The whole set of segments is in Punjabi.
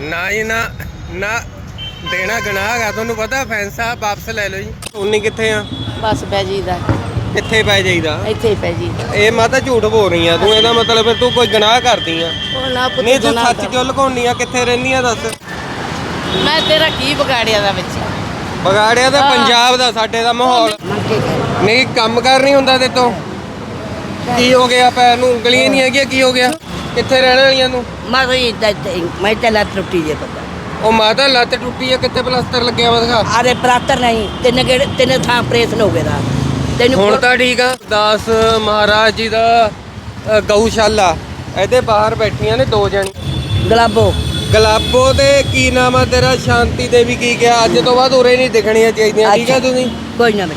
ਨਾ ਜੀ ਨਾ ਨਾ ਦੇਣਾ ਗੁਨਾਹ ਹੈਗਾ ਤੁਹਾਨੂੰ ਪਤਾ ਫੈਂਸਾ ਵਾਪਸ ਲੈ ਲਓ ਜੀ। ਉਨੀ ਕਿੱਥੇ ਆ? ਬਸ ਪੈ ਜੀਦਾ ਕਿੱਥੇ ਪੈ ਜਾਈਦਾ। ਇੱਥੇ ਹੀ ਪੈ ਜੀਦਾ ਇਹ ਮਾਤਾ ਝੂਠ ਬੋਲ ਰਹੀ ਆ ਤੂੰ ਇਹਦਾ ਮਤਲਬ ਫਿਰ ਤੂੰ ਕੋਈ ਗੁਨਾਹ ਕਰਦੀ ਆ। ਉਹ ਨਾ ਪੁੱਤ ਨਹੀਂ ਤੂੰ ਗੁਨਾਹ ਸੱਚ ਕਰ। ਕਿਉਂ ਲੁਕਾਉਣੀ ਆ? ਕਿੱਥੇ ਰਹਿੰਦੀ ਆ ਦੱਸ? ਮੈਂ ਤੇਰਾ ਕੀ ਵਿਗਾੜਿਆ ਦਾ ਵਿੱਚ? ਵਿਗਾੜਿਆ ਤਾਂ। ਪੰਜਾਬ ਦਾ ਸਾਡੇ ਦਾ ਮਾਹੌਲ। ਨਹੀਂ ਕੰਮ ਕਰ ਨਹੀਂ ਹੁੰਦਾ ਤੇ ਤੋਂ। ਕੀ ਹੋ ਗਿਆ? ਪੈਰ ਨੂੰ ਉਂਗਲੀਆਂ ਨਹੀਂ ਹੈਗੀਆਂ ਕੀ ਹੋ ਗਿਆ? ਕਿੱਥੇ ਰਹਿਣ ਵਾਲੀਆਂ ਤੂੰ ਮੈਂ ਤਾਂ ਇੱਦਾਂ ਮੈਂ ਤਾਂ ਲੱਤ ਟੁੱਟੀ ਜੇ ਪਤਾ ਉਹ ਮਾਤਾ ਲੱਤ ਟੁੱਟੀ ਆ ਕਿੱਥੇ ਪਲਾਸਟਰ ਲੱਗਿਆ ਵਾ ਦਿਖਾ ਆਰੇ ਪ੍ਰਾਤਰ ਨਹੀਂ ਤਿੰਨ ਗੇੜ ਤਿੰਨ ਥਾਂ ਆਪਰੇਸ਼ਨ ਹੋ ਗਿਆ ਤੈਨੂੰ ਹੁਣ ਤਾਂ ਠੀਕ ਆ ਦਾਸ ਮਹਾਰਾਜ ਜੀ ਦਾ ਅ, ਗਊਸ਼ਾਲਾ ਇਹਦੇ ਬਾਹਰ ਬੈਠੀਆਂ ਨੇ ਦੋ ਜਣੀ ਗਲਾਬੋ ਗਲਾਬੋ ਤੇ ਕੀ ਨਾਮ ਆ ਤੇਰਾ ਸ਼ਾਂਤੀ ਦੇਵੀ ਕੀ ਕਿਹਾ ਅੱਜ ਤੋਂ ਬਾਅਦ ਉਰੇ ਨਹੀਂ ਦਿਖਣੀਆਂ ਚਾਹੀਦੀਆਂ ਠੀਕ ਆ ਤੁਸੀਂ ਕੋਈ ਨਾ ਬੇ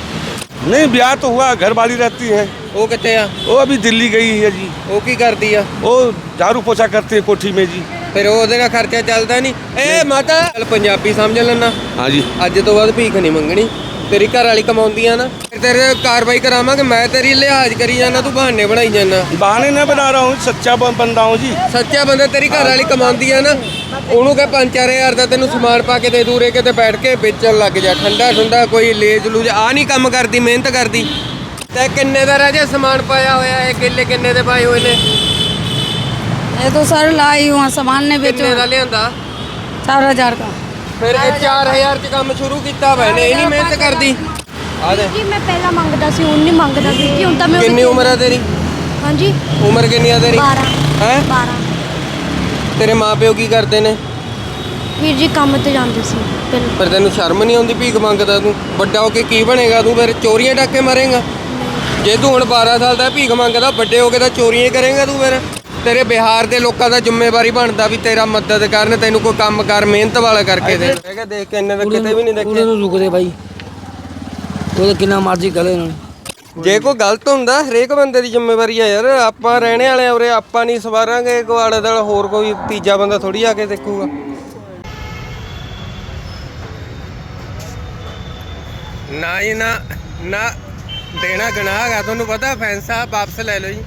नहीं ब्याह तो हुआ घर वाली रहती है ਉਹ ਕਿੱਥੇ ਆ वो अभी दिल्ली गई है जी ਉਹ ਕੀ ਕਰਦੀ ਆ वो झाड़ू पोछा करते हैं कोठी में जी ਫਿਰ ਉਹਦੇ ਨਾਲ ਖਰਚਾ ਚੱਲਦਾ ਨਹੀਂ ਏ ਮਾਤਾ ਚੱਲ ਪੰਜਾਬੀ ਸਮਝ ਲੈਣਾ हाँ जी ਅੱਜ ਤੋਂ ਬਾਅਦ ਭੀਖ ਨਹੀਂ ਮੰਗਣੀ ਤੇਰੀ ਘਰ ਵਾਲੀ ਕਮਾਉਂਦੀ ਆ ਨਾ ਫਿਰ ਤੇਰੇ ਕਾਰਵਾਈ ਕਰਾਵਾਂਗੇ ਮੈਂ ਤੇਰੀ ਲਿਹਾਜ਼ ਕਰੀ ਜਾਣਾ ਤੂੰ ਬਹਾਨੇ ਬਣਾਈ ਜਾਣਾ बहाने न बना रहा हूँ सच्चा बन बन रहा हूँ जी ਸੱਚਾ ਬੰਦਾ ਤੇਰੀ ਘਰ ਵਾਲੀ ਕਮਾਉਂਦੀ ਆ ਨਾ ਉਹਨੂੰ ਕਹੇ 5-4000 ਦਾ ਤੈਨੂੰ ਸਮਾਨ ਪਾ ਕੇ ਦੇ ਦੂਰੇ ਕਿਤੇ ਬੈਠ ਕੇ ਵੇਚਣ ਲੱਗ ਜਾ ਠੰਡਾ ਠੰਡਾ ਕੋਈ ਲੇਜ ਲੂਜ ਆ ਨਹੀਂ ਕੰਮ ਕਰਦੀ ਮਿਹਨਤ ਕਰਦੀ ਤੇ ਕਿੰਨੇ ਦਾ ਰਾਜਾ ਸਮਾਨ ਪਾਇਆ ਹੋਇਆ ਇਹ ਕਿੱਲੇ ਕਿੰਨੇ ਦੇ ਪਾਏ ਹੋਏ ਨੇ ये तो सर लाई हुआ सामान ने बेचो ਕਿੰਨੇ ਦਾ ਲਿਆਂਦਾ चार हजार का ਫਿਰ ਇਹ 4000 ਚ ਕੰਮ ਸ਼ੁਰੂ ਕੀਤਾ ਵਾ ਇਹਨੇ ਇਹ ਨਹੀਂ ਮਿਹਨਤ ਕਰਦੀ ਆ ਦੇ ਜੀ ਮੈਂ ਪਹਿਲਾਂ ਮੰਗਦਾ ਸੀ ਹੁਣ ਨਹੀਂ ਮੰਗਦਾ ਸੀ ਕਿ ਹੁਣ ਤਾਂ ਮੈਂ ਕਿੰਨੀ ਉਮਰ ਆ ਤੇਰੀ ਹਾਂਜੀ ਉਮਰ ਕਿੰਨੀ ਆ ਤੇਰੀ 12 ਹੈ 12 ਤੇਰੇ ਮਾਪਿਓ ਕੀ ਕਰਦੇ ਨੇ ਵੀਰ ਜੀ ਕੰਮ ਤੇ ਜਾਂਦੇ ਸੀ ਪਹਿਲਾਂ ਫਿਰ ਤੈਨੂੰ ਸ਼ਰਮ ਨਹੀਂ ਆਉਂਦੀ ਭੀਖ ਮੰਗਦਾ ਤੂੰ ਵੱਡਾ ਹੋ ਕੇ ਕੀ ਬਣੇਗਾ ਤੂੰ ਫਿਰ ਚੋਰੀਆਂ ਡਾਕੇ ਮਾਰੇਗਾ ਜੇ ਤੂੰ ਹੁਣ 12 ਸਾਲ ਦਾ ਭੀਖ ਮੰਗਦਾ ਵੱਡੇ ਹੋ ਕੇ ਤਾਂ ਚੋਰੀਆਂ ਹੀ ਕਰੇਗਾ ਤੂੰ ਫਿਰ। ਤੇਰੇ ਬਿਹਾਰ ਦੇ ਲੋਕਾਂ ਦਾ ਜ਼ਿੰਮੇਵਾਰੀ ਬਣਦਾ ਵੀ ਤੇਰਾ ਮਦਦ ਕਰਨ ਤੈਨੂੰ ਕੋਈ ਕੰਮ ਕਰ ਮਿਹਨਤ ਵਾਲਾ ਕਰਕੇ ਦੇ। ਮੈਂ ਕਿਹਾ ਦੇਖ ਕੇ ਇੰਨੇ ਤਾਂ ਕਿਤੇ ਵੀ ਨਹੀਂ ਉਹਨੇ ਦੇਖਿਆ ਨੂੰ ਰੁਕਦੇ ਬਾਈ। ਉਹਦੇ ਕਿੰਨਾ ਮਰਜ਼ੀ ਕਰੇ ਇਹਨਾਂ। ਨੂੰ ਜੇ ਕੋਈ ਗਲਤ ਹੁੰਦਾ ਹਰੇਕ ਬੰਦੇ ਦੀ ਜ਼ਿੰਮੇਵਾਰੀ ਆ ਯਾਰ। ਆਪਾਂ ਰਹਿਣੇ ਵਾਲੇ ਆ ਉਰੇ ਆਪਾਂ ਨਹੀਂ ਸਵਾਰਾਂਗੇ ਆਲੇ ਦੁਆਲੇ ਹੋਰ ਕੋਈ ਤੀਜਾ ਬੰਦਾ ਥੋੜੀ ਆ ਕੇ ਦੇਖੂਗਾ। ਨਾ ਜੀ ਨਾ ਨਾ ਦੇਣਾ ਗੁਨਾਹ ਹੈਗਾ, ਤੁਹਾਨੂੰ ਪਤਾ ਫੈਂਸਾ ਵਾਪਸ ਲੈ ਲਓ ਜੀ।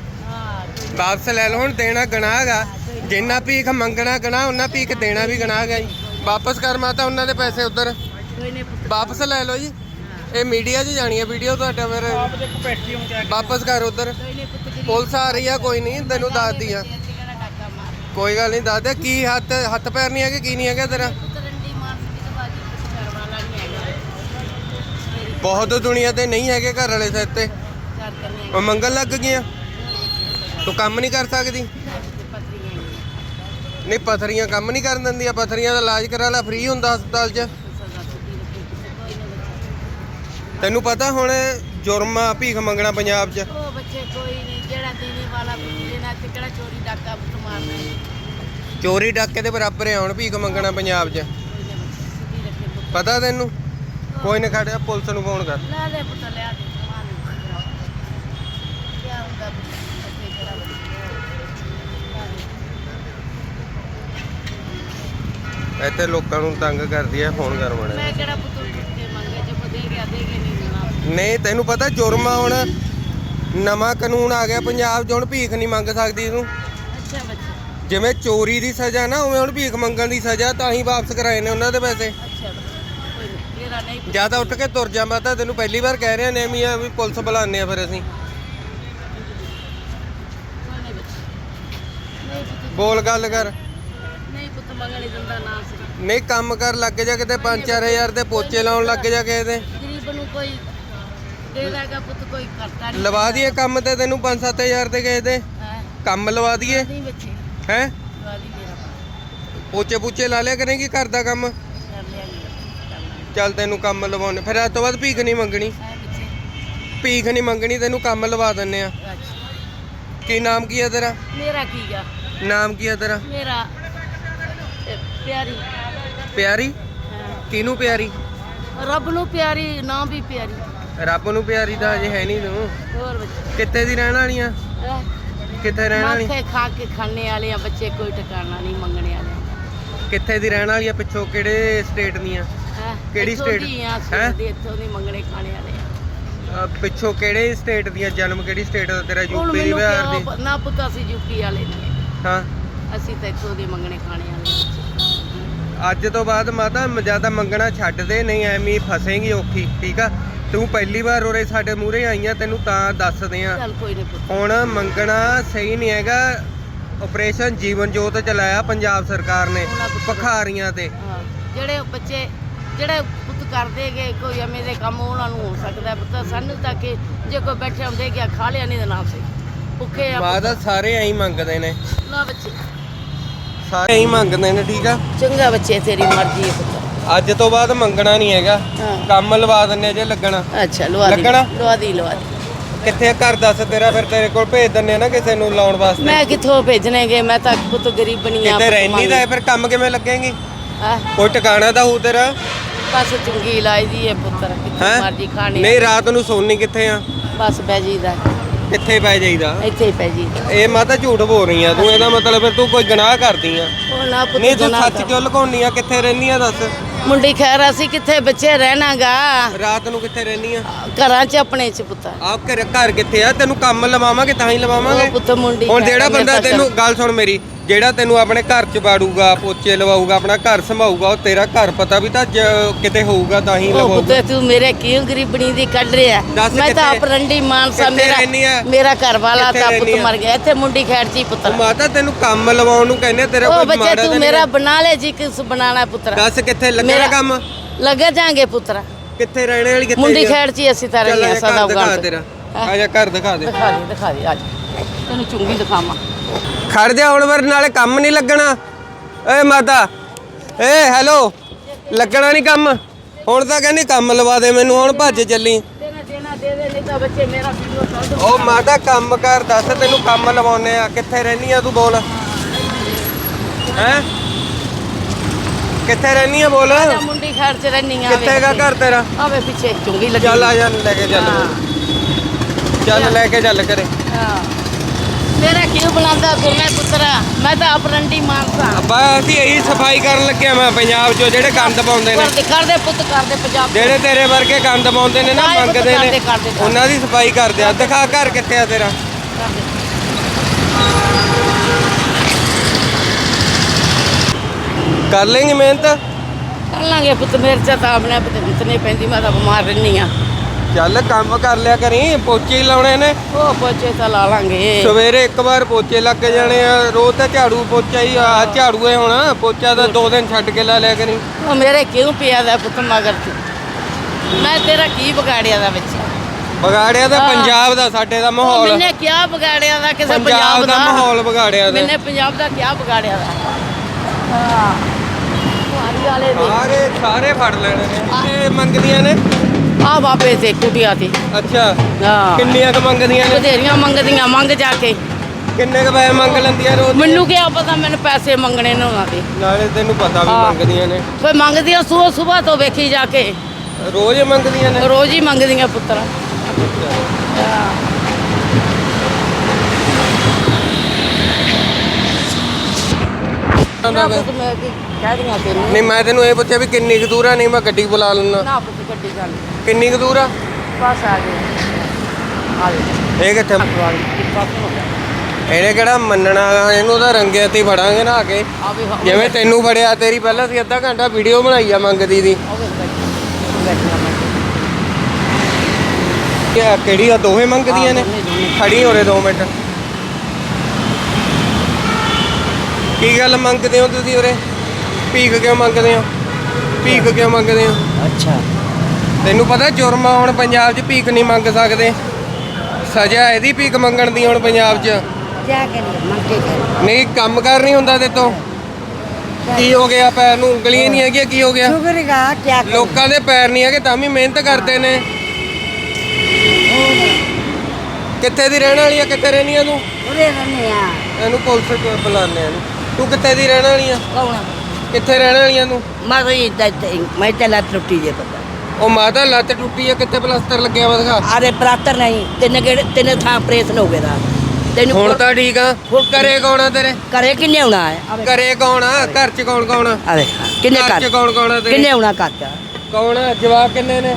ਵਾਪਸ ਲੈ ਲਓ, ਹੁਣ ਦੇਣਾ ਗੁਨਾਹ ਹੈਗਾ। ਜਿੰਨਾ ਭੀਖ ਮੰਗਣਾ ਗੁਨਾਹ ਉਹਨਾਂ ਭੀਖ ਦੇਣਾ ਵੀ ਗੁਨਾਹ ਹੈਗਾ ਜੀ। ਵਾਪਸ ਕਰ ਮਾਤਾ, ਉਹਨਾਂ ਦੇ ਪੈਸੇ ਉਧਰ। ਵਾਪਸ ਲੈ ਲਓ ਜੀ। ਇਹ ਮੀਡੀਆ 'ਚ ਜਾਣੀ ਹੈ ਵੀਡੀਓ ਤੁਹਾਡਾ ਫਿਰ। ਵਾਪਸ ਕਰ ਉਧਰ। ਪੁਲਿਸ ਆ ਰਹੀ ਆ, ਕੋਈ ਨਹੀਂ, ਤੈਨੂੰ ਦੱਸਦੀ ਆ। ਕੋਈ ਗੱਲ ਨਹੀਂ, ਦੱਸਦੇ ਕੀ ਹੱਥ ਹੱਥ ਪੈਰ ਨਹੀਂ ਹੈਗੇ, ਕੀ ਨਹੀਂ ਹੈਗਾ ਤੇਰਾ? ਬਹੁਤ ਦੁਨੀਆ ਤੇ ਨਹੀਂ ਹੈਗੇ ਘਰ ਵਾਲੇ ਤੇ। ਉਹ ਮੰਗਣ ਲੱਗ ਗਈਆਂ। ਤੂੰ ਕੰਮ ਨਹੀਂ ਕਰ ਸਕਦੀ। ਨਹੀਂ ਪਥਰੀਆਂ ਕੰਮ ਨਹੀਂ ਕਰਨ ਦਿੰਦੀਆਂ। ਪਥਰੀਆਂ ਦਾ ਇਲਾਜ ਕਰਾ ਲੈ ਫ੍ਰੀ ਹੁੰਦਾ ਹਸਪਤਾਲ 'ਚ। ਤੈਨੂੰ ਪਤਾ ਹੁਣ ਜੁਰਮ ਆ ਭੀਖ ਮੰਗਣਾ ਪੰਜਾਬ 'ਚ। ਉਹ ਬੱਚੇ ਕੋਈ ਨਹੀਂ ਜਿਹੜਾ ਦੇਣੇ ਵਾਲਾ ਦੇਣਾ ਤੇ ਕਿਹੜਾ ਚੋਰੀ ਡਾਕਾ ਮਾਰਨਾ। ਚੋਰੀ ਡਾਕੇ ਦੇ ਬਰਾਬਰ ਆ ਹੁਣ ਭੀਖ ਮੰਗਣਾ ਪੰਜਾਬ 'ਚ। ਪਤਾ ਤੈਨੂੰ? ਕੋਈ ਨਾ ਖੜਿਆ ਪੁਲਿਸ ਨੂੰ ਫੋਨ ਕਰ। ਲੈ ਲੈ ਪੁੱਤ ਲਿਆ ਦੇ ਸਮਾਨ। ਕੀ ਹੁੰਦਾ ਬੱਚੇ ਕਿਹੜਾ ਇੱਥੇ ਲੋਕਾਂ ਨੂੰ ਤੰਗ ਕਰਦੀ ਐ ਫੋਨ ਕਰ ਮੜਾ ਮੈਂ ਕਿਹੜਾ ਪੁੱਤ ਕੇ ਮੰਗੇ ਜੇ ਦੇ ਗਿਆ ਦੇ ਕੇ ਨਹੀਂ ਦੇਣਾ ਨਹੀਂ ਤੈਨੂੰ ਪਤਾ ਜੁਰਮ ਆ ਹੁਣ। ਨਵਾਂ ਕਾਨੂੰਨ ਆ ਗਿਆ ਪੰਜਾਬ 'ਚ ਹੁਣ ਭੀਖ ਨਹੀਂ ਮੰਗ ਸਕਦੀ ਤੂੰ। ਅੱਛਾ ਬੱਚੇ। ਜਿਵੇਂ ਚੋਰੀ ਦੀ ਸਜ਼ਾ ਨਾ ਉਵੇਂ ਹੁਣ ਭੀਖ ਮੰਗਣ ਦੀ ਸਜ਼ਾ ਤਾਂ ਹੀ ਵਾਪਸ ਕਰਾਏ ਨੇ ਉਹਨਾਂ ਦੇ ਪੈਸੇ। ਨਹੀਂ ਤੇਰਾ ਨਹੀਂ ਜ਼ਿਆਦਾ ਉੱਠ ਕੇ ਤੁਰ ਜਾ ਮਾਤਾ ਤੈਨੂੰ ਪਹਿਲੀ ਵਾਰ ਕਹਿ ਰਿਹਾ ਨੇਮੀ ਆ ਵੀ ਪੁਲਿਸ ਬੁਲਾਉਂਦੇ ਆ ਫਿਰ ਅਸੀਂ। ਨਹੀਂ ਪੁੱਤ। ਬੋਲ ਗੱਲ ਕਰ। ਨਹੀਂ ਪੁੱਤ ਮੰਗਣੀ ਦਿੰਦਾ ਨਾ ਸੀ ਨਹੀਂ ਕੰਮ ਕਰ ਲੱਗ ਜਾ ਕਿਤੇ 5-4000 ਦੇ ਪੋਚੇ ਲਾਉਣ ਲੱਗ ਜਾ ਕਿਸੇ ਦੇ। ਗਰੀਬ ਨੂੰ ਕੋਈ ਦੇ ਦੇਗਾ ਪੁੱਤ ਕੋਈ ਕਰਤਾ ਨਹੀਂ ਲਵਾ ਦਈਏ ਕੰਮ ਤੇ ਤੈਨੂੰ 5-7000 ਦੇ ਕਿਸੇ ਦੇ। ਹੈ? ਕੰਮ ਲਵਾ ਦਈਏ। ਨਹੀਂ ਬੱਚੇ। ਹੈ? ਵਾਲੀ ਮੇਰਾ ਪੋਚੇ ਪੂਚੇ ਲਾ ਲਿਆ ਕਰੇਗੀ ਘਰ ਦਾ ਕੰਮ? ਚੱਲ ਤੈਨੂੰ ਕੰਮ ਲਵਾਉਣੇ। ਫਿਰ ਅੱਜ ਤੋਂ ਬਾਅਦ ਭੀਖ ਨਹੀਂ ਮੰਗਣੀ। ਬੱਚੇ ਭੀਖ ਨਹੀਂ ਮੰਗਣੀ ਤੈਨੂੰ ਕੰਮ ਲਵਾ ਦਿੰਨੇ ਆ। ਅੱਛਾ। ਕੀ ਨਾਮ ਕੀ ਹੈ ਤੇਰਾ? ਮੇਰਾ ਕੀ ਗਾ ਨਾਮ ਕੀ ਹੈ ਤੇਰਾ? ਮੇਰਾ ਪਿਆਰੀ। ਪਿਆਰੀ? ਹਾਂ। ਕਿਹਨੂੰ ਪਿਆਰੀ? ਰੱਬ ਨੂੰ ਪਿਆਰੀ ਨਾ ਵੀ ਪਿਆਰੀ। ਰੱਬ ਨੂੰ ਪਿਆਰੀ ਤਾਂ ਅਜੇ ਹੈ ਨਹੀਂ ਤੂੰ। ਹੋਰ ਬੱਚੇ ਕਿੱਥੇ ਦੀ ਰਹਿਣ ਵਾਲੀ ਆ। ਕਿੱਥੇ ਰਹਿਣ ਵਾਲੀ? ਮਾਖੇ ਖਾ ਕੇ ਖਾਣੇ ਵਾਲੇ ਆ ਬੱਚੇ ਕੋਈ ਟਿਕਾਣਾ ਨਹੀਂ ਮੰਗਣੇ ਵਾਲੇ। ਕਿੱਥੇ ਦੀ ਰਹਿਣ ਵਾਲੀ ਆ ਪਿੱਛੋਂ? ਕਿਹੜੇ ਸਟੇਟ ਦੀਆਂ? ਕਿਹੜੀ state? ਹੈਂ? ਦੇ ਇੱਥੋਂ ਦੇ ਮੰਗਣੇ ਖਾਣੇ ਵਾਲੇ ਆ। ਪਿੱਛੋਂ ਕਿਹੜੇ ਸਟੇਟ ਦੀਆਂ ਜਨਮ ਕਿਹੜੀ ਸਟੇਟ ਦਾ ਤੇਰਾ ਹੁਣ ਯੂਪੀ ਦੀ ਮੈਨੂੰ ਬਿਹਾਰ ਦੀ? ਨਾ ਪਤਾ ਸੀ ਯੂਪੀ ਵਾਲੇ ਨੇ। ਹਾਂ। ਅਸੀਂ ਤਾਂ ਇੱਥੋਂ ਦੇ ਮੰਗਣੇ ਖਾਣੇ ਵਾਲੇ ਅੱਜ ਤੋਂ ਬਾਅਦ ਮਾਤਾ ਜ਼ਿਆਦਾ ਮੰਗਣਾ ਛੱਡ ਦੇ ਨਹੀਂ ਐਵੇਂ ਹੀ ਫਸੇਂਗੀ ਔਖੀ ਠੀਕ ਆ? ਤੂੰ ਪਹਿਲੀ ਵਾਰ ਉਰੇ ਸਾਡੇ ਮੂਹਰੇ ਆਈਆਂ ਤੈਨੂੰ ਤਾਂ ਦੱਸਦੇ ਆ ਚੱਲ ਕੋਈ ਨਹੀਂ ਪੁੱਤ। ਹੁਣ ਮੰਗਣਾ ਸਹੀ ਨਹੀਂ ਹੈਗਾ ਆਪਰੇਸ਼ਨ ਜੀਵਨ ਜੋਤ ਚਲਾਇਆ ਪੰਜਾਬ ਸਰਕਾਰ ਨੇ ਭਖਾਰੀਆਂ ਤੇ। ਹਾਂ, ਜਿਹੜੇ ਬੱਚੇ ਜਿਹੜੇ ਪੁੱਤ ਕਰਦੇਗੇ ਕੋਈ ਐਵੇਂ ਦੇ ਕੰਮ ਉਹਨਾਂ ਨੂੰ ਹੋ ਸਕਦਾ ਪੁੱਤ ਸਾਨੂੰ ਤਾਂ ਕਿ ਜੇ ਕੋਈ ਬੈਠੇ ਹੁੰਦੇ ਕਿ ਖਾ ਲਿਆ ਨਹੀਂ ਤਾਂ ਨਾ ਸਹੀ ਭੁੱਖੇ ਆ ਮਾਤਾ ਸਾਰੇ ਐਂ ਹੀ ਮੰਗਦੇ ਨੇ। ਨਾ ਬੱਚੇ। ਸਾਰੇ ਐਂ ਹੀ ਮੰਗਦੇ ਨੇ ਠੀਕ ਆ? ਚੰਗਾ ਬੱਚੇ ਤੇਰੀ ਮਰਜ਼ੀ ਹੈ ਪੁੱਤ। ਅੱਜ ਤੋਂ ਬਾਅਦ ਮੰਗਣਾ ਨਹੀਂ ਹੈਗਾ। ਹਾਂ। ਕੰਮ ਲਵਾ ਦਿੰਨੇ ਜੇ ਲੱਗਣਾ। ਅੱਛਾ ਲਵਾ ਦੀ। ਲੱਗਣਾ? ਲਵਾ ਦੀ ਲਵਾ ਦੀ। ਕਿੱਥੇ ਘਰ ਦੱਸ ਤੇਰਾ ਫਿਰ ਤੇਰੇ ਕੋਲ ਭੇਜ ਦਿੰਨੇ ਆ ਨਾ ਕਿਸੇ ਨੂੰ ਲਾਉਣ ਵਾਸਤੇ। ਮੈਂ ਕਿੱਥੋਂ ਭੇਜਣੇਗੇ ਮੈਂ ਤਾਂ ਪੁੱਤ ਗਰੀਬ ਬਣੀ ਆ ਕਿਤੇ ਰਹਿਣੀ ਹੈ, ਫਿਰ ਕੰਮ ਕਿਵੇਂ ਲੱਗੇਗੀ? ਕੋਈ ਟਿਕਾਣਾ ਤਾਂ ਹੋਊ ਤੇਰਾ? ਬਸ ਚੰਗੀ ਲਾਈ ਦੀ ਹੈ ਪੁੱਤਰ ਕਿੱਥੇ ਹੈ? ਮਰਜ਼ੀ ਖਾਣੀ ਨਹੀਂ ਰਾਤ ਨੂੰ ਸੌਣੀ ਕਿੱਥੇ ਆ? ਬਸ ਬਹਿ ਜੀਦਾ ਕਿੱਥੇ ਪੈ ਜਾਈਦਾ? ਇੱਥੇ ਹੀ ਪੈ ਜੀਦਾ ਇਹ ਮਾਤਾ ਝੂਠ ਬੋਲ ਰਹੀ ਆ ਤੂੰ ਇਹਦਾ ਮਤਲਬ ਫਿਰ ਤੂੰ ਕੋਈ ਗੁਨਾਹ ਕਰਦੀ ਆ। ਉਹ ਨਾ ਪੁੱਤ ਨਹੀਂ ਤੂੰ ਸੱਚ। ਕਿਉਂ ਲੁਕਾਉਣੀ ਆ? ਕਿੱਥੇ ਰਹਿਨੀ ਆ ਦੱਸ? ਮੁੰਡੀ ਖੈਰ ਅਸੀਂ ਕਿੱਥੇ ਬੱਚੇ ਰਹਿਣਾਗਾ? ਰਾਤ ਨੂੰ ਕਿੱਥੇ ਰਹਿਨੀ ਆ ਘਰਾਂ 'ਚ ਆਪਣੇ 'ਚ ਪੁੱਤਰ ਆ ਘਰ ਘਰ ਕਿੱਥੇ ਆ? ਤੈਨੂੰ ਕੰਮ ਲਵਾਵਾਂਗੇ ਤਾਂ ਹੀ ਉਹ ਲਵਾਵਾਂਗੇ ਪੁੱਤ ਮੁੰਡੀ ਹੁਣ ਜਿਹੜਾ ਬੰਦਾ ਤਾਂ ਤੈਨੂੰ ਗੱਲ ਸੁਣ ਮੇਰੀ ਜਿਹੜਾ ਤੈਨੂੰ ਆਪਣੇ ਘਰ ਚ ਬਾੜੂਗਾ ਪੋਚੇ ਲਵਾਊਗਾ ਆਪਣਾ ਘਰ ਸੰਭਾਊਗਾ ਉਹ ਤੇਰਾ ਘਰ ਪਤਾ ਵੀ ਤਾਂ ਕਿਤੇ ਹੋਊਗਾ ਤਾਂ ਹੀ ਉਹ ਲਵਾਊਗਾ। ਪੁੱਤ ਤੂੰ ਮੇਰੇ ਕਿਉਂ ਗਰੀਬਣੀ ਦੀ ਕੱਢ ਰਿਹਾ? ਮੈਂ ਤਾਂ ਅਪਰੰਡੀ ਮਾਨਸਾ? ਮੇਰਾ ਮੇਰਾ ਘਰ ਵਾਲਾ ਤਾਂ ਪੁੱਤ? ਮਰ ਗਿਆ ਇੱਥੇ ਮੁੰਡੀ ਖੈਰ 'ਚ ਹੀ ਉਹ ਪੁੱਤਰ ਮਾਤਾ ਤੈਨੂੰ ਕੰਮ ਲਵਾਉਣ ਨੂੰ ਕਹਿੰਦੇ ਤੇਰਾ ਉਹ ਕੋਈ ਬੱਚੇ ਮਾੜਾ ਤੂੰ ਤਾਂ ਨਹੀਂ ਮੇਰਾ ਬਣਾ ਲੈ ਜੀ ਕਿਸ ਬਣਾਣਾ ਪੁੱਤਰ। ਦੱਸ ਕਿੱਥੇ ਲੱਗਣਾ ਕੰਮ? ਲੱਗ ਜਾਾਂਗੇ ਪੁੱਤਰ। ਕਿੱਥੇ ਰਹਿਣੇ ਵਾਲੀ ਕਿੱਥੇ ਮੁੰਡੀ? ਖੈਰ 'ਚ ਹੀ ਅਸੀਂ ਤਾਂ ਰਹਿੰਦੇ ਆ ਸਦਾ ਘਰ ਦਿਖਾ ਤੇਰਾ। ਆ ਜਾ ਘਰ ਦਿਖਾ ਦੇ। ਦਿਖਾ ਦੇ ਦਿਖਾ ਦੇ ਅੱਜ ਤੈਨੂੰ ਚੁੰਗੀ ਦਿਖਾਵਾਂ। ਖੜ ਜਾ ਹੁਣ ਵਰ ਨਾਲੇ ਕੰਮ ਨਹੀਂ ਲੱਗਣਾ। ਏ ਮਾਤਾ ਏ ਹੈਲੋ ਲੱਗਣਾ ਨਹੀਂ ਕੰਮ। ਹੁਣ ਤਾਂ ਕਹਿੰਦੀ ਕੰਮ ਲਵਾ ਦੇ ਮੈਨੂੰ ਹੁਣ ਭੱਜ ਚੱਲੀ। ਦੇਣਾ ਦੇਣਾ ਦੇ ਦੇ ਨਹੀਂ ਤਾਂ ਬੱਚੇ ਮੇਰਾ ਵੀਡੀਓ ਚੱਲ ਦੋ। ਉਹ ਮਾਤਾ ਕੰਮ ਕਰ ਦੱਸ ਤੈਨੂੰ ਕੰਮ ਲਵਾਉਨੇ ਆ। ਕਿੱਥੇ ਰਹਿਨੀ ਆ ਤੂੰ ਬੋਲ। ਹੈ? ਕਿੱਥੇ ਰਹਿਨੀ ਆ ਬੋਲ? ਮੁੰਡੀ ਖੈਰ 'ਚ ਰਹਿਨੀ ਆ ਕਿੱਥੇ ਗਾ ਘਰ ਤੇਰਾ? ਆਵੇ ਪਿੱਛੇ ਚੁੰਗੀ ਲੱਗੀ। ਚੱਲ ਆ ਜਾ ਲੈ ਕੇ ਚੱਲ। ਚੱਲ ਲੈ ਕੇ ਚੱਲ ਕਰੇ ਹਾਂ। ਮੇਰਾ ਕਿਉਂ ਬਣਾਉਂਦਾ ਤੂੰ ਮੈਂ ਪੁੱਤਰਾ ਮੈਂ ਤਾਂ ਅਪਰੰਡੀ ਮਾਨਸਾ। ਅੱਬਾ ਅਸੀਂ ਇਹੀ ਸਫ਼ਾਈ ਕਰਨ ਲੱਗਿਆ ਮੈਂ ਪੰਜਾਬ 'ਚੋਂ ਜਿਹੜੇ ਗੰਦ ਪਾਉਂਦੇ ਨੇ। ਕਰਦੇ ਕਰਦੇ ਪੁੱਤ ਕਰਦੇ ਪੰਜਾਬ ਜਿਹੜੇ ਤੇਰੇ ਵਰਗੇ ਗੰਦ ਪਾਉਂਦੇ ਨੇ ਨਾ ਮੰਗਦੇ ਨੇ। ਉਹਨਾਂ ਦੀ ਸਫ਼ਾਈ ਕਰਦੇ ਆ। ਦਿਖਾ ਘਰ ਕਿੱਥੇ ਆ ਤੇਰਾ ਕਰਦੇ। ਕਰ ਲੇਂਗੀ ਮਿਹਨਤ? ਕਰ ਲਾਂਗੇ ਪੁੱਤ ਮੇਰੇ ਚ ਤਾਂ ਆਪਣੇ ਪੁੱਤ ਇਤਨੇ ਪੈਂਦੀ ਮੈਂ ਤਾਂ ਬਿਮਾਰ ਰਹਿਨੀ ਆ। ਚੱਲ ਕੰਮ ਕਰ ਲਿਆ ਕਰੀ ਪੋਚੇ ਹੀ ਲਾਉਣੇ ਨੇ। ਉਹ ਪੋਚੇ ਤਾਂ ਲਾ ਲਾਂਗੇ। ਸਵੇਰੇ ਇੱਕ ਵਾਰ ਪੋਚੇ ਲੱਗ ਜਾਣੇ ਆ ਰੋਜ਼ ਤਾਂ ਝਾੜੂ ਪੋਚਾ ਹੀ ਆ ਝਾੜੂ ਏ ਹੁਣ ਪੋਚਾ ਤਾਂ ਦੋ ਦਿਨ ਛੱਡ ਕੇ ਲਾ ਲਿਆ ਕਰੀ। ਉਹ ਮੇਰੇ ਕਿਉਂ ਪਿਆ ਦਾ ਪੁੱਤ ਮਗਰ ਤੂੰ? ਮੈਂ ਤੇਰਾ ਕੀ ਵਿਗਾੜਿਆ ਦਾ ਵਿੱਚ? ਵਿਗਾੜਿਆ ਹਾਂ। ਪੰਜਾਬ ਦਾ ਸਾਡੇ ਦਾ ਮਾਹੌਲ। ਮੈਨੇ ਕਿਆ ਵਿਗਾੜਿਆ ਦਾ ਕਿਸੇ ਪੰਜਾਬ ਦਾ ਦਾ? ਮਾਹੌਲ ਵਿਗਾੜਿਆ ਦਾ। ਮੈਨੇ ਪੰਜਾਬ ਦਾ ਕਿਆ ਵਿਗਾੜਿਆ ਦਾ? ਹਾਂ। ਤੁਹਾਡੀ ਵਾਲੇ ਦੇ। ਸਾਰੇ ਸਾਰੇ ਫੜ ਲੈਣੇ ਨੇ। ਇਹ ਮੰਗਦੀਆਂ ਨੇ? ਆ ਬਾਬੇ ਤੇ ਕੁੜੀਆਂ ਤੇ ਅੱਛਾ। ਹਾਂ। ਕਿੰਨੀਆਂ ਕੁ ਮੰਗਦੀਆਂ ਨੇ? ਬਥੇਰੀਆਂ ਮੰਗਦੀਆਂ ਮੰਗ ਜਾ ਕੇ। ਕਿੰਨੇ ਕੁ ਪੈਸੇ ਮੰਗ ਲੈਂਦੀਆਂ ਰੋਜ਼? ਮੈਨੂੰ ਕਿਆ ਪਤਾ ਮੈਨੂੰ ਪੈਸੇ ਮੰਗਣੇ ਨੇ ਉਹਨਾਂ ਦੇ। ਨਾਲੇ ਤੈਨੂੰ ਪਤਾ ਵੀ ਹਾਂ। ਮੰਗਦੀਆਂ ਨੇ। ਕੋਈ ਮੰਗਦੀਆਂ ਸਵੇਰ ਸਵੇਰ ਤੋਂ ਵੇਖੀ ਜਾ ਕੇ। ਰੋਜ਼ ਮੰਗਦੀਆਂ ਨੇ? ਰੋਜ਼ ਹੀ ਮੰਗਦੀਆਂ ਪੁੱਤਰਾ। ਨਾ ਪੁੱਤ ਮੈਂ ਕੀ ਕਹਿ ਦੀਆਂ ਤੈਨੂੰ ਨਹੀਂ ਮੈਂ ਤੈਨੂੰ ਇਹ ਪੁੱਛਿਆ ਵੀ ਕਿੰਨੀ ਕੁ ਦੂਰ ਆ? ਨਹੀਂ ਮੈਂ ਗੱਡੀ ਬੁਲਾ ਲੈਣਾ ਨਾ ਪੁੱਤ ਗੱਡੀ ਗੱਲ ਕਿੰਨੀ ਕੁ ਦੂਰ ਆ? ਬਸ ਆ ਗਏ। ਆ ਗਏ। ਇਹ ਕਿੱਥੇ? ਇਹਨੇ ਕਿਹੜਾ ਮੰਨਣਾ ਇਹਨੂੰ ਤਾਂ ਰੰਗੇ ਤੇ ਫੜਾਂਗੇ ਨਾ ਆ ਕੇ। ਜਿਵੇਂ ਤੈਨੂੰ ਫੜਿਆ ਤੇਰੀ ਪਹਿਲਾਂ ਸੀ ਅੱਧਾ ਘੰਟਾ ਵੀਡੀਓ ਬਣਾਈ ਆ ਮੰਗਦੀ ਦੀ। ਕਿਹੜੀ ਆ? ਦੋਵੇਂ ਮੰਗਦੀਆਂ ਨੇ। ਖੜੀ ਹੋਰੇ 2 ਮਿੰਟ। ਕੀ ਗੱਲ ਮੰਗਦੇ ਹੋ ਤੁਸੀਂ ਉਰੇ? ਭੀਖ ਕਿਉਂ ਮੰਗਦੇ ਹੋ? ਭੀਖ ਕਿਉਂ ਮੰਗਦੇ ਹੋ? ਅੱਛਾ। ਤੈਨੂੰ ਪਤਾ ਜੁਰਮ ਆ ਹੁਣ ਪੰਜਾਬ 'ਚ ਭੀਖ ਨਹੀਂ ਮੰਗ ਸਕਦੇ। ਸਜ਼ਾ ਇਹਦੀ ਭੀਖ ਮੰਗਣ ਦੀ ਹੁਣ ਪੰਜਾਬ 'ਚ। ਨਹੀਂ ਕੰਮ ਕਰ ਨਹੀਂ ਹੁੰਦਾ ਤੇ ਤੋਂ? ਕੀ ਹੋ ਗਿਆ ਪੈਰ ਨੂੰ? ਉਂਗਲੀਆਂ ਨਹੀਂ ਹੈਗੀਆਂ ਕੀ ਹੋ ਗਿਆ? ਲੋਕਾਂ ਦੇ ਪੈਰ ਨਹੀਂ ਹੈਗੇ ਤਾਂ ਵੀ ਮਿਹਨਤ ਕਰਦੇ ਨੇ। ਕਿੱਥੇ ਦੀ ਰਹਿਣ ਵਾਲੀ ਆ? ਕਿੱਥੇ ਰਹਿਣੀ ਆ ਤੂੰ? ਉਰੇ ਰਹਿੰਦੇ ਆ। ਇਹਨੂੰ ਪੁਲਿਸ ਕੋਲ ਬੁਲਾਉਂਦੇ ਆ ਤੂੰ ਕਿੱਥੇ ਦੀ ਰਹਿਣ ਵਾਲੀ ਆ? ਕੌਣ? ਕਿੱਥੇ ਰਹਿਣ ਵਾਲੀ ਆ ਤੂੰ ਮੈਂ ਤਾਂ ਇਹ ਮੈਂ ਤਾਂ ਲੱਤ ਟੁੱਟੀ ਜੇ ਪਤਾ। ਉਹ ਮਾਤਾ ਲੱਤ ਟੁੱਟੀ ਆ ਕਿੱਥੇ ਪਲਸਤਰ ਲੱਗਿਆ ਵਾ ਦਿਖਾ। ਆਰੇ ਪ੍ਰਾਤਰ ਨਹੀਂ ਤਿੰਨ ਕਿਹੜੇ ਤਿੰਨ ਥਾਂ ਆਪਰੇਸ਼ਨ ਹੋ ਗਿਆ ਤੈਨੂੰ ਹੁਣ ਤਾਂ ਠੀਕ ਆ। ਘਰੇ ਕੌਣ ਆ ਤੇਰੇ? ਕਰੇ ਕਿੰਨੇ ਆਉਣਾ ਹੈ? ਘਰੇ ਕੌਣ ਆ? ਘਰ 'ਚ ਕੌਣ ਕੌਣ ਆ? ਆਵੇ ਕਿੰਨੇ ਘਰ 'ਚ ਕਰ ਕੌਣ ਕੌਣ ਆ ਤੇਰੇ? ਕਿੰਨੇ ਆਉਣਾ ਕਰ ਕੌਣ ਆ? ਜਵਾਕ ਕਿੰਨੇ ਨੇ?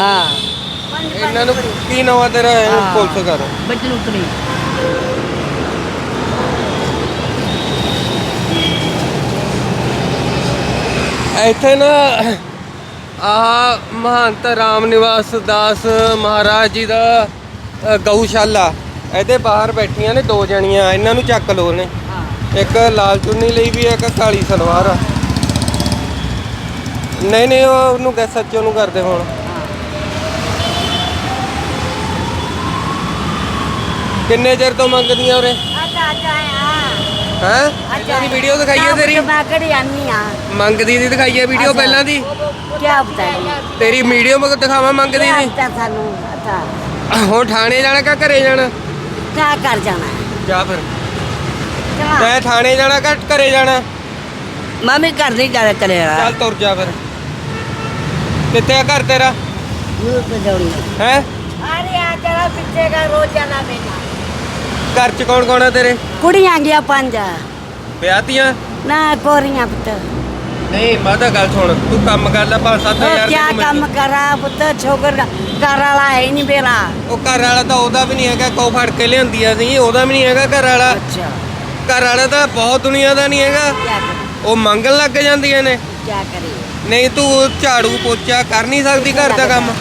ਹਾਂ। ਇਹਨਾਂ ਨੂੰ ਕੀ ਆ ਤੇਰਾ? ਇਹਨੂੰ ਹਾਂ। ਪੁਲਿਸ ਕਰ। ਬੱਚੇ ਨੂੰ ਉਤਰੀ ਇੱਥੇ ਨਾ ਆ ਮਹੰਤ ਰਾਮ ਨਿਵਾਸ ਦਾਸ ਮਹਾਰਾਜ ਜੀ ਦਾ ਗਊਸ਼ਾਲਾ। ਇਹਦੇ ਬਾਹਰ ਬੈਠੀਆਂ ਨੇ ਦੋ ਜਣੀਆਂ ਇਹਨਾਂ ਨੂੰ ਚੱਕ ਲੋ ਨੇ ਇੱਕ ਲਾਲ ਚੁੰਨੀ ਲਈ ਵੀ ਇੱਕ ਕਾਲੀ ਸਲਵਾਰ ਆ। ਨਹੀਂ ਨਹੀਂ ਉਹ ਉਹਨੂੰ ਕਹਿ ਸੱਚੋ ਨੂੰ ਕਰਦੇ ਹੁਣ। ਕਿੰਨੇ ਚਿਰ ਤੋਂ ਮੰਗਦੀਆਂ ਉਰੇ? ਹੈ? ਦੀ ਵੀਡੀਓ ਦਿਖਾਈਏ ਤੇਰੀ? ਮੈਂ ਕਿਹੜੀ ਆਨੀ ਆ? ਮੰਗਦੀ ਦੀ ਦਿਖਾਈਏ ਵੀਡੀਓ ਪਹਿਲਾਂ ਦੀ? ਕੀ ਬਤਾਈ ਤੇਰੀ ਵੀਡੀਓ ਮਗ ਦਿਖਾਵਾਂ ਮੰਗਦੀ ਦੀ ਤਾਂ ਸਾਨੂੰ ਅੱਛਾ। ਹੁਣ ਥਾਣੇ ਜਾਣਾ ਕਿ ਘਰੇ ਜਾਣਾ? ਕਿਆ ਕਰ ਜਾਣਾ? ਜਾ ਫਿਰ। ਤੈਂ ਥਾਣੇ ਜਾਣਾ ਕਿ ਘਰੇ ਜਾਣਾ? ਮਾਮੀ ਘਰ ਨਹੀਂ ਜਾ ਕਰੇਗਾ ਚੱਲ ਤੁਰ ਜਾ ਫਿਰ। ਕਿੱਥੇ ਆ ਘਰ ਤੇਰਾ? ਮੂੰਹ ਤੇ ਜਾਉਣੀ ਹੈ? ਅਰੇ ਆ ਜਰਾ ਪਿੱਛੇ ਦਾ ਰੋਜ਼ ਜਾਣਾ ਮੇਰਾ। ਘਰ ਚ ਕੌਣ ਕੌਣ ਆ ਤੇਰੇ? ਕੁੜੀਆਂ ਗਿਆ ਪੰਜ। ਵਿਆਹਤੀਆਂ ਨਾ ਕੋਰੀਆਂ ਪੁੱਤ। ਨਹੀਂ ਮਾਤਾ ਗੱਲ ਸੁਣ ਤੂੰ ਕੰਮ ਕਰ ਲੈ 5-7000 ਉਹ ਕਿਆ ਕੰਮ ਕਰਾ ਪੁੱਤ ਛੋਕਰ ਘਰ ਵਾਲਾ ਹੈ ਨਹੀਂ ਮੇਰਾ। ਉਹ ਘਰ ਵਾਲਾ ਤਾਂ ਉਹਦਾ ਵੀ ਨਹੀਂ ਹੈਗਾ ਕੋ ਫੜ ਕੇ ਲਿਆਂਦੀਆਂ ਸੀ ਉਹਦਾ ਵੀ ਨਹੀਂ ਹੈਗਾ ਘਰ ਵਾਲਾ। ਅੱਛਾ। ਘਰ ਵਾਲਾ ਤਾਂ ਬਹੁਤ ਦੁਨੀਆ ਦਾ ਨਹੀਂ ਹੈਗਾ। ਉਹ ਮੰਗਣ ਲੱਗ ਜਾਂਦੀਆਂ ਨੇ। ਕਿਆ ਕਰੇ ਨਹੀਂ ਤੂੰ ਝਾੜੂ ਪੋਚਾ ਕਰ ਨਹੀਂ ਸਕਦੀ ਘਰ ਦਾ ਕੰਮ।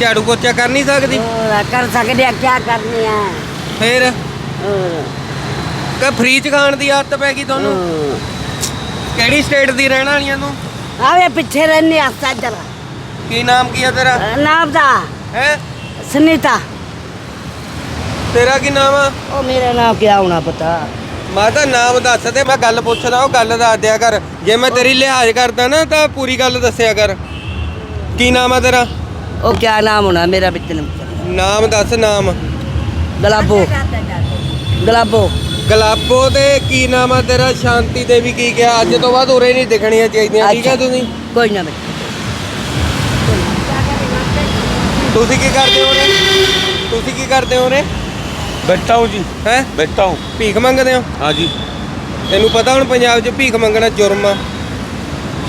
ਝਾੜੂ ਪੋਚਾ ਕਰ ਨਹੀਂ ਸਕਦੀ। ਕਰ ਸਕਦੇ ਆ ਕਿਆ ਕਰਨੀ ਆ? ਫੇਰ? ਕਿ ਫ੍ਰੀ ਚ ਖਾਣ ਦੀ ਆਦਤ ਪੈ ਗਈ ਤੁਹਾਨੂੰ? ਕਿਹੜੀ ਸਟੇਟ ਦੀ ਰਹਿਣ ਵਾਲੀਆਂ ਨੂੰ? ਆਵੇ ਪਿੱਛੇ ਰਹਿਣੀ ਆਸਾ ਜਰਾ ਕੀ ਨਾਮ ਕੀ ਆ ਤੇਰਾ? ਨਾਮ ਦਾ। ਹੈ? ਸੁਨੀਤਾ। ਤੇਰਾ ਕੀ ਨਾਮ ਆ? ਉਹ ਮੇਰਾ ਨਾਮ ਕਿਆ ਹੋਣਾ ਪਤਾ। ਮੈਂ ਤਾਂ ਨਾਮ ਦੱਸ ਦੇ ਮੈਂ ਗੱਲ ਪੁੱਛਦਾ ਉਹ ਗੱਲ ਦੱਸ ਦਿਆ ਕਰ। ਜੇ ਮੈਂ ਤੇਰੀ ਲਿਹਾਜ਼ ਕਰਦਾ ਨਾ ਤਾਂ ਪੂਰੀ ਗੱਲ ਦੱਸਿਆ ਕਰ। ਕੀ ਨਾਮ ਆ ਤੇਰਾ? ਉਹ ਕਿਆ ਨਾਮ ਹੋਣਾ ਮੇਰਾ ਬਿੱਤਨ ਨਾਮ ਦੱਸ ਨਾਮ। ਗਲਾਬੋ ਗਲਾਬੋ ਗਲਾਬੋ ਤੇ ਕੀ ਨਾਮ ਆ ਤੇਰਾ ਸ਼ਾਂਤੀ ਦੇਵੀ ਕੀ ਕਿਹਾ ਅੱਜ ਤੋਂ ਬਾਅਦ ਉਰੇ ਨਹੀਂ ਦਿਖਣੀਆਂ ਚਾਹੀਦੀਆਂ ਠੀਕ ਆ ਅੱਛਾ। ਤੁਸੀਂ ਕੋਈ ਨਾ ਬੇਟਾ ਤੁਸੀਂ ਕੀ ਕਰਦੇ ਹੋ ਰੇ ਤੁਸੀਂ ਕੀ ਕਰਦੇ ਹੋ ਰੇ बैठता हूँ जी ਹੈ बैठता हूँ ਭੀਖ ਮੰਗਦੇ ਹੋ हाँ जी ਤੈਨੂੰ ਪਤਾ ਹੁਣ ਪੰਜਾਬ 'ਚ ਭੀਖ ਮੰਗਣਾ ਜੁਰਮ ਆ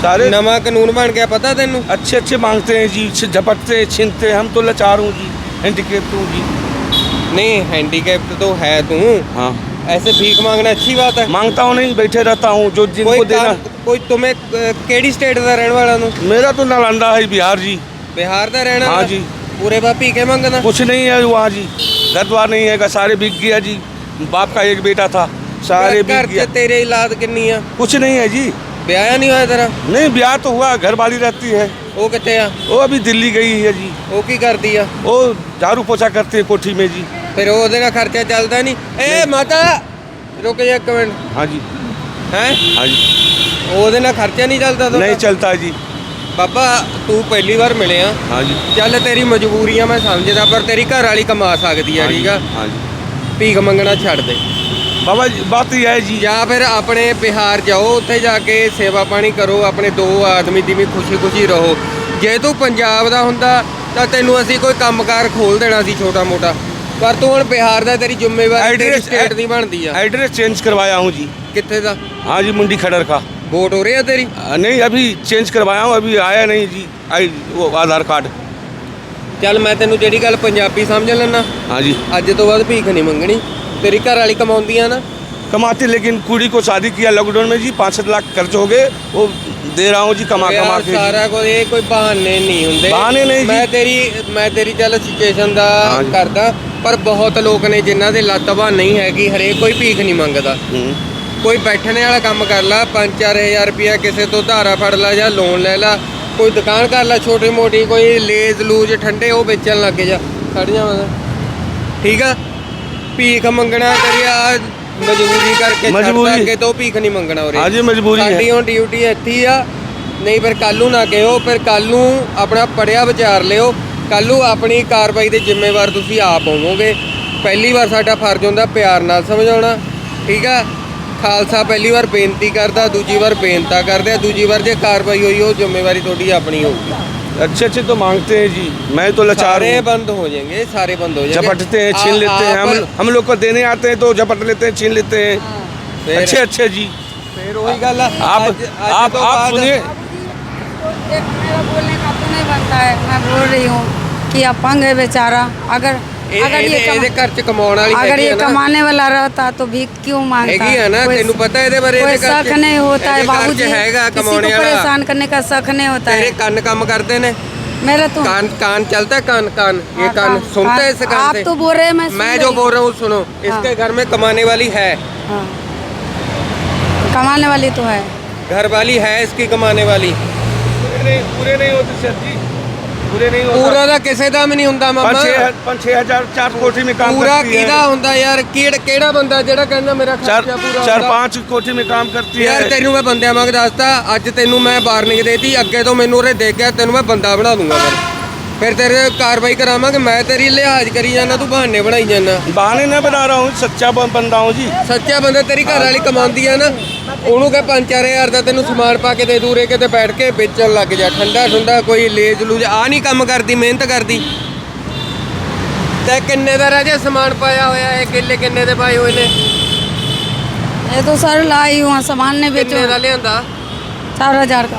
सारे ਨਵਾਂ ਕਾਨੂੰਨ ਬਣ ਗਿਆ ਪਤਾ ਤੈਨੂੰ अच्छे अच्छे मांगते हैं जी छ- झपटते हैं छीनते हैं हम तो लाचार हूँ जी हैंडीकेप हूँ जी नहीं हैंडीकैप्ड तो है तू हाँ ऐसे भीख मांगना अच्छी बात है मांगता हूँ नहीं बैठे रहता हूँ जो जिनको कोई देना काम- कोई तुम्हें अ, केड़ी स्टेट ਦਾ ਰਹਿਣ ਵਾਲਾ ਨੂੰ मेरा तो नालंदा है बिहार जी ਬਿਹਾਰ ਦਾ ਰਹਿਣਾ हाँ ਵਾਲਾ? जी ਪੂਰੇ ਬਾ ਭੀਖੇ ਮੰਗਦਾ कुछ नहीं है वहाँ जी घर द्वार नहीं है सारे बिक गया जी बाप का एक बेटा था सारे ਘਰ बिक गया ਚ ਤੇਰੇ ਔਲਾਦ ਕਿੰਨੀ ਆ कुछ नहीं है जी ਵਿਆਹਿਆ ਨਹੀਂ ਹੋਇਆ ਤੇਰਾ नहीं ब्याह तो हुआ घर वाली रहती है ਉਹ ਕਿੱਥੇ ਆ वो अभी दिल्ली गई है जी ਉਹ ਕੀ ਕਰਦੀ ਆ वो झाड़ू पोछा करती है कोठी में जी ਫਿਰ ਉਹਦੇ ਨਾਲ ਖਰਚਾ ਚੱਲਦਾ ਨਹੀਂ ਏ ਮਾਤਾ ਰੁਕ ਜਾ ਇੱਕ ਮਿੰਟ हाँ जी ਹੈ हाँ जी ਉਹਦੇ ਨਾਲ ਖਰਚਾ ਨਹੀਂ ਚੱਲਦਾ ਤੁਹਾਡਾ? नहीं चलता जी ਬਾਬਾ ਤੂੰ ਪਹਿਲੀ ਵਾਰ ਮਿਲਿਆ हाँ जी ਚੱਲ ਤੇਰੀ ਮਜਬੂਰੀਆਂ ਮੈਂ ਸਮਝਦਾ ਪਰ ਤੇਰੀ ਘਰ ਵਾਲੀ ਕਮਾ ਸਕਦੀ ਆ हाँ ਠੀਕ जी, ਆ हाँ जी ਭੀਖ ਮੰਗਣਾ ਛੱਡ ਦੇ बाबा जी बात यह है जी ਜਾਂ ਫਿਰ ਆਪਣੇ ਬਿਹਾਰ ਜਾਓ ਉੱਥੇ ਜਾ ਕੇ ਸੇਵਾ ਪਾਣੀ ਕਰੋ ਆਪਣੇ ਦੋ ਆਦਮੀ ਦੀ ਵੀ ਖੁਸ਼ੀ-ਖੁਸ਼ੀ ਰਹੋ ਜੇ ਤੂੰ ਪੰਜਾਬ ਦਾ ਹੁੰਦਾ ਤਾਂ ਤੈਨੂੰ ਅਸੀਂ ਕੋਈ ਕੰਮਕਾਰ ਖੋਲ ਦੇਣਾ ਸੀ ਛੋਟਾ ਮੋਟਾ ਪਰ ਤੂੰ ਹੁਣ ਬਿਹਾਰ ਦਾ ਤੇਰੀ ਜ਼ਿੰਮੇਵਾਰੀ ਤੇਰੀ Address- ਸਟੇਟ ਦੀ ਬਣਦੀ ਆ एड्रेस चेंज करवाया हूँ जी ਕਿੱਥੇ ਦਾ हाँ जी मुंडी खड़र का ਵੋਟ ਹੋ ਰਹੀ ਆ ਤੇਰੀ आ, नहीं अभी चेंज करवाया हूँ अभी आया नहीं जी आई वो आधार कार्ड ਚੱਲ ਮੈਂ ਤੈਨੂੰ ਜਿਹੜੀ ਗੱਲ ਪੰਜਾਬੀ ਸਮਝ ਲੈਣਾ हाँ जी ਅੱਜ ਤੋਂ ਬਾਅਦ ਭੀਖ ਨਹੀਂ ਮੰਗਣੀ ਤੇਰੀ ਘਰ ਵਾਲੀ ਕਮਾਉਂਦੀ ਆ ਨਾ कमाते लेकिन कुड़ी को शादी किया लॉकडाउन में जी पाँच सात लाख खर्च हो गए वो दे रहा हूँ जी कमा कमा ਯਾਰ के जी। ਸਾਰਾ ਕੁਝ ਇਹ ਕੋਈ ਬਹਾਨੇ ਨਹੀਂ ਹੁੰਦੇ ਬਹਾਨੇ ਨਹੀਂ ਜੀ। ਮੈਂ ਤੇਰੀ ਮੈਂ ਤੇਰੀ ਚੱਲ ਸਿਚੁਏਸ਼ਨ ਦਾ ਹਾਂ ਜੀ। ਕਰਦਾ ਪਰ ਬਹੁਤ ਲੋਕ ਨੇ ਜਿਨ੍ਹਾਂ ਦੇ ਲੱਤ ਬਾਹ ਨਹੀਂ ਹੈਗੀ ਹਰੇਕ ਕੋਈ ਭੀਖ ਨਹੀਂ ਮੰਗਦਾ। ਕੋਈ ਬੈਠਣੇ ਵਾਲਾ ਕੰਮ ਕਰ ਲਾ 5-4000 ਰੁਪਇਆ ਕਿਸੇ ਤੋਂ ਧਾਰਾ ਫੜ ਲਾ ਜਾਂ ਲੋਨ ਲੈ ਲਾ ਕੋਈ ਦੁਕਾਨ ਕਰ ਲਾ ਛੋਟੀ ਮੋਟੀ ਕੋਈ ਲੇਜ਼ ਲੂਜ ਠੰਡੇ ਉਹ ਵੇਚਣ ਲੱਗ ਜਾ ਖੜ ਜਾ ਠੀਕ ਆ? ਭੀਖ ਮੰਗਣਾ ਕਰਿਆ ਮਜਬੂਰੀ ਕਰਕੇ ਮਜਬੂਰੀ। ਅੱਗੇ ਤੋਂ ਭੀਖ ਨਹੀਂ ਮੰਗਣਾ ਉਰੇ। ਅੱਜ ਮਜਬੂਰੀ ਹੈ। ਸਾਡੀ ਹੁਣ ਡਿਊਟੀ ਇੱਥੇ ਆ। ਨਹੀਂ ਫਿਰ ਕੱਲ ਨੂੰ ਨਾ ਗਏ ਹੋ ਫਿਰ ਕੱਲ ਨੂੰ ਆਪਣਾ ਪੜਿਆ ਵਿਚਾਰ ਲਿਓ। ਕੱਲ ਨੂੰ ਆਪਣੀ ਕਾਰਵਾਈ ਦੇ ਜ਼ਿੰਮੇਵਾਰ ਤੁਸੀਂ ਆਪ ਹੋਵੋਗੇ ਪਹਿਲੀ ਵਾਰ ਸਾਡਾ ਫਰਜ਼ ਹੁੰਦਾ ਪਿਆਰ ਨਾਲ ਸਮਝਾਉਣਾ ਠੀਕ ਆ ਖਾਲਸਾ ਪਹਿਲੀ ਵਾਰ ਬੇਨਤੀ ਕਰਦਾ ਦੂਜੀ ਵਾਰ ਬੇਨਤਾ ਕਰਦਾ ਦੂਜੀ ਵਾਰ ਜੇ ਕਾਰਵਾਈ ਹੋਈ ਉਹ ਜ਼ਿੰਮੇਵਾਰੀ ਤੁਹਾਡੀ ਆਪਣੀ ਹੋਊਗੀ अच्छे अच्छे तो मांगते हैं जी मैं तो लाचार ਸਾਰੇ हूँ ਬੰਦ ਹੋ ਜਾਣਗੇ ਸਾਰੇ ਬੰਦ ਹੋ ਜਾਣਗੇ झपटते हैं छीन आ- लेते हैं हम आप- हम लोग को देने आते हैं तो झपट लेते हैं छीन लेते हैं फिर- अच्छे अच्छे जी ਫਿਰ ਉਹੀ ਗੱਲ ਆ आप ਅੱਜ- ਅੱਜ आप ਤੋਂ आप ਬਾਅਦ- सुनिए मेरा बोलने का तो नहीं बनता है मैं बोल रही हूँ कि अपंग है बेचारा अगर ਇਹ- अगर ਇਹਦੇ ये कमा- ਇਹਦੇ ਘਰ ਚ ਕਮਾਉਣ ਵਾਲੀ अगर ਹੈਗੀ ये ਆ ਨਾ कमाने वाला रहता तो भीख क्यों मांगता ਹੈਗੀ ਆ ਨਾ कोई- ਤੈਨੂੰ ਪਤਾ ਇਹਦੇ ਬਾਰੇ कोई ਇਹਦੇ ਘਰ शक ਚ- नहीं होता है ਇਹਦੇ ਘਰ ਚ बाबूजी ਹੈਗਾ किसी को ਕਮਾਉਣੇ ਵਾਲਾ परेशान करने का शक नहीं होता ਤੇਰੇ है ਕੰਨ ਕੰਮ ਕਰਦੇ ਨੇ मेरा तो कान कान चलता है कान कान ये हाँ, कान कान- सुनता है कान- इस कान आप से तो बोल रहे हैं, मैं सुन मैं रही जो हूँ। बोल रहा हूँ सुनो इसके घर में कमाने वाली है हाँ कमाने वाली तो है घर वाली है इसकी कमाने वाली पूरे नहीं होते सर जी पूरे नहीं ਪੂਰਾ ਦਾ ਕਿਸੇ ਦਾ ਵੀ ਨਹੀਂ ਹੁੰਦਾ ਮਾਮਾ पाँच छः पाँच छः हजार चार कोठी में काम ਪੂਰਾ करती है ਕਿਹਦਾ ਹੁੰਦਾ ਯਾਰ ਕਿਹੜਾ ਕਿਹੜਾ ਬੰਦਾ ਜਿਹੜਾ ਕਹਿੰਦਾ ਮੇਰਾ चार ਖਰਚਾ ਪੂਰਾ चार ਹੁੰਦਾ? पाँच कोठी में काम करती ਯਾਰ है ਤੈਨੂੰ ਮੈਂ ਬੰਦਿਆਂ ਵਾਂਗ ਦੱਸਤਾ ਅੱਜ ਤੈਨੂੰ ਮੈਂ ਵਾਰਨਿੰਗ ਦੇਤੀ ਅੱਗੇ ਤੋਂ ਮੈਨੂੰ ਉਰੇ ਦੇਖ ਗਿਆ ਤੈਨੂੰ ਮੈਂ ਬੰਦਾ ਬਣਾ ਦੂੰਗਾ ਫਿਰ ਫਿਰ ਤੇਰੇ ਕਾਰਵਾਈ ਕਰਾਵਾਂਗੇ ਮੈਂ ਤੇਰੀ ਲਿਹਾਜ਼ ਕਰੀ ਜਾਂਦਾ ਤੂੰ ਬਹਾਨੇ ਬਣਾਈ ਜਾਂਦਾ बहाने न बना रहा हूँ सच्चा बन- बंदा हूँ जी ਸੱਚਾ ਬੰਦਾ ਤੇਰੀ ਘਰ ਵਾਲੀ ਕਮਾਉਂਦੀ ਆ ਨਾ ਉਹਨੂੰ ਕਹੇ 5-4000 ਦਾ ਤੈਨੂੰ ਸਮਾਨ ਪਾ ਕੇ ਦੇ ਦੂਰੇ ਕਿਤੇ ਬੈਠ ਕੇ ਵੇਚਣ ਲੱਗ ਜਾ ਠੰਡਾ ਠੰਡਾ ਕੋਈ ਲੇਜ ਲੂਜ ਆ ਨਹੀਂ ਕੰਮ ਕਰਦੀ ਮਿਹਨਤ ਕਰਦੀ ਤੇ ਕਿੰਨੇ ਦਾ ਰਾਜਾ ਸਮਾਨ ਪਾਇਆ ਹੋਇਆ ਹੈ ਕਿੱਲੇ ਕਿੰਨੇ ਦੇ ਪਾਏ ਹੋਏ ਨੇ ये तो सर लाई हुआ सामान नहीं बेचो ਕਿੰਨੇ ਦਾ ਲਿਆਂਦਾ चार हजार का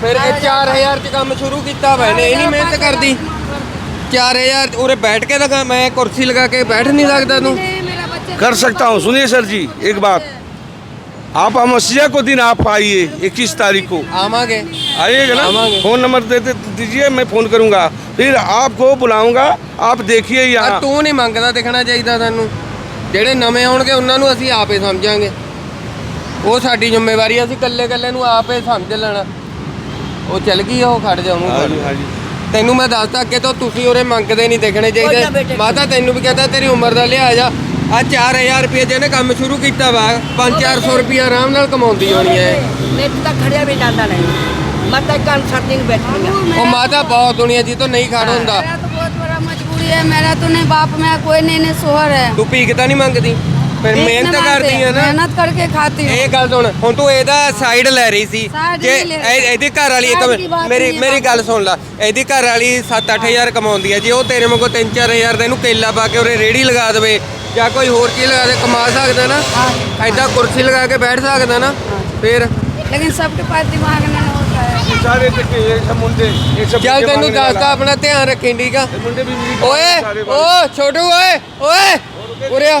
ਫਿਰ ਇਹ 4000 ਚ ਕੰਮ ਸ਼ੁਰੂ ਕੀਤਾ ਵਾ ਇਹਨੇ ਇਹ ਨਹੀਂ ਮਿਹਨਤ ਕਰਦੀ 4000 ਉਰੇ ਬੈਠ ਕੇ ਤਾਂ ਮੈਂ ਕੁਰਸੀ ਲਗਾ ਕੇ ਬੈਠ ਨਹੀਂ ਸਕਦਾ ਤੂੰ कर सकता हूँ सुनिए सर जी एक बात आप अमसिया को दिन आप आइए इक्कीस तारीख को ਆਵਾਂਗੇ आइएगा ना आवांगे। फोन नंबर दे दे दीजिए मैं फोन करूंगा फिर आपको बुलाऊंगा आप देखिए ਆ यहाँ ਤੂੰ ਨਹੀਂ ਮੰਗਦਾ ਦਿਖਣਾ ਚਾਹੀਦਾ ਤੁਹਾਨੂੰ ਜਿਹੜੇ ਨਵੇਂ ਆਉਣਗੇ ਉਹਨਾਂ ਨੂੰ ਅਸੀਂ ਆਪੇ ਸਮਝਾਂਗੇ ਉਹ ਸਾਡੀ ਜ਼ਿੰਮੇਵਾਰੀ ਆ, ਅਸੀਂ ਇਕੱਲੇ ਇਕੱਲੇ ਨੂੰ ਆਪੇ ਸਮਝ ਲੈਣਾ ਉਹ ਚੱਲ ਗਈ ਉਹ ਖੜ ਜਾ ਹਾਂਜੀ ਹਾਂਜੀ। ਤੈਨੂੰ ਮੈਂ ਦੱਸਦਾ ਅੱਗੇ ਤੋਂ ਤੁਸੀਂ ਉਰੇ ਮੰਗਦੇ ਨਹੀਂ ਦੇਖਣੇ ਚਾਹੀਦੇ। ਮਾਤਾ ਤੈਨੂੰ ਵੀ ਕਹਤਾ ਤੇਰੀ ਉਮਰ ਦਾ ਲਿਹਾਜ਼ ਆ। ਆ 4000 ਰੁਪਏ ਜਿਹਨੇ ਕੰਮ ਸ਼ੁਰੂ ਕੀਤਾ ਵਾ 5-400 ਰੁਪਏ ਆਰਾਮ ਨਾਲ ਕਮਾਉਂਦੀ ਹੋਣੀ ਐ। ਮੈਨੂੰ ਤਾਂ ਖੜਿਆ ਵੀ ਜਾਂਦਾ ਨਹੀਂ। ਮਾਤਾ ਕੰਨ ਛੱਡਣੀ ਬੈਠੀ ਆ। ਉਹ ਮਾਤਾ ਬਹੁਤ ਦੁਨੀਆ ਜੀ ਤੋਂ ਨਹੀਂ ਖੜ ਹੁੰਦਾ। ਮੇਰਾ ਤਾਂ ਬਹੁਤ ਬੜਾ ਮਜਬੂਰੀ ਹੈ ਮੇਰਾ ਤਾਂ ਨਹੀਂ ਬਾਪ ਮੈਂ ਕੋਈ ਨਹੀਂ ਨੇ ਸੋਹਰ ਹੈ ਤੂੰ ਪੀਕਦਾ ਤਾਂ ਨਹੀਂ ਮੰਗਦੀ? ਫਿਰ भीख ਮਿਹਨਤ नहीं ਕਰਦੀ मांगते, ਹੈ ਨਾ मेहनत करके खाती हूँ ਇਹ ਗੱਲ ਸੁਣ ਹੁਣ ਤੂੰ ਇਹਦਾ ਸਾਈਡ ਲੈ ਰਹੀ ਸੀ Side ਜੇ ਨਹੀਂ ਲੈ ਰਹੀ। ਇਹ- ਇਹਦੀ ਘਰ ਵਾਲੀ ਇੱਕ Side ਦੀ ਬਾਤ ਮੇਰੀ ਨਹੀਂ ਹੈ ਮੇਰੀ ਬਾਬਾ। ਗੱਲ ਸੁਣ ਲੈ ਇਹਦੀ ਘਰ ਵਾਲੀ 7-8000 ਕਮਾਉਂਦੀ ਹੈ ਜੇ ਉਹ ਤੇਰੇ ਵਾਂਗੂ 3-4000 ਦਾ ਇਹਨੂੰ ਕੇਲਾ ਪਾ ਕੇ ਉਰੇ ਰੇੜੀ ਲਗਾ ਦੇਵੇ ਜਾਂ ਕੋਈ ਹੋਰ ਚੀਜ਼ ਲਗਾ ਦੇ ਕਮਾ ਸਕਦਾ ਨਾ ਐਦਾਂ ਕੁਰਸੀ ਲਗਾ ਕੇ ਬੈਠ ਸਕਦਾ ਨਾ ਫਿਰ लेकिन सबके पास दिमाग नहीं होता है सारे देखिए ये सब मुंडे ये सब ਚੱਲ मुंडे ਤੈਨੂੰ मांगने ਦੱਸਦਾ वाला। ਆਪਣਾ ਧਿਆਨ ਰੱਖੀ ਠੀਕ ਆ ये मुंडे भी मेरी ਓਏ सारे ਓ ਛੋਟੂ ਓਏ ਓਏ ਉਰੇ ਆ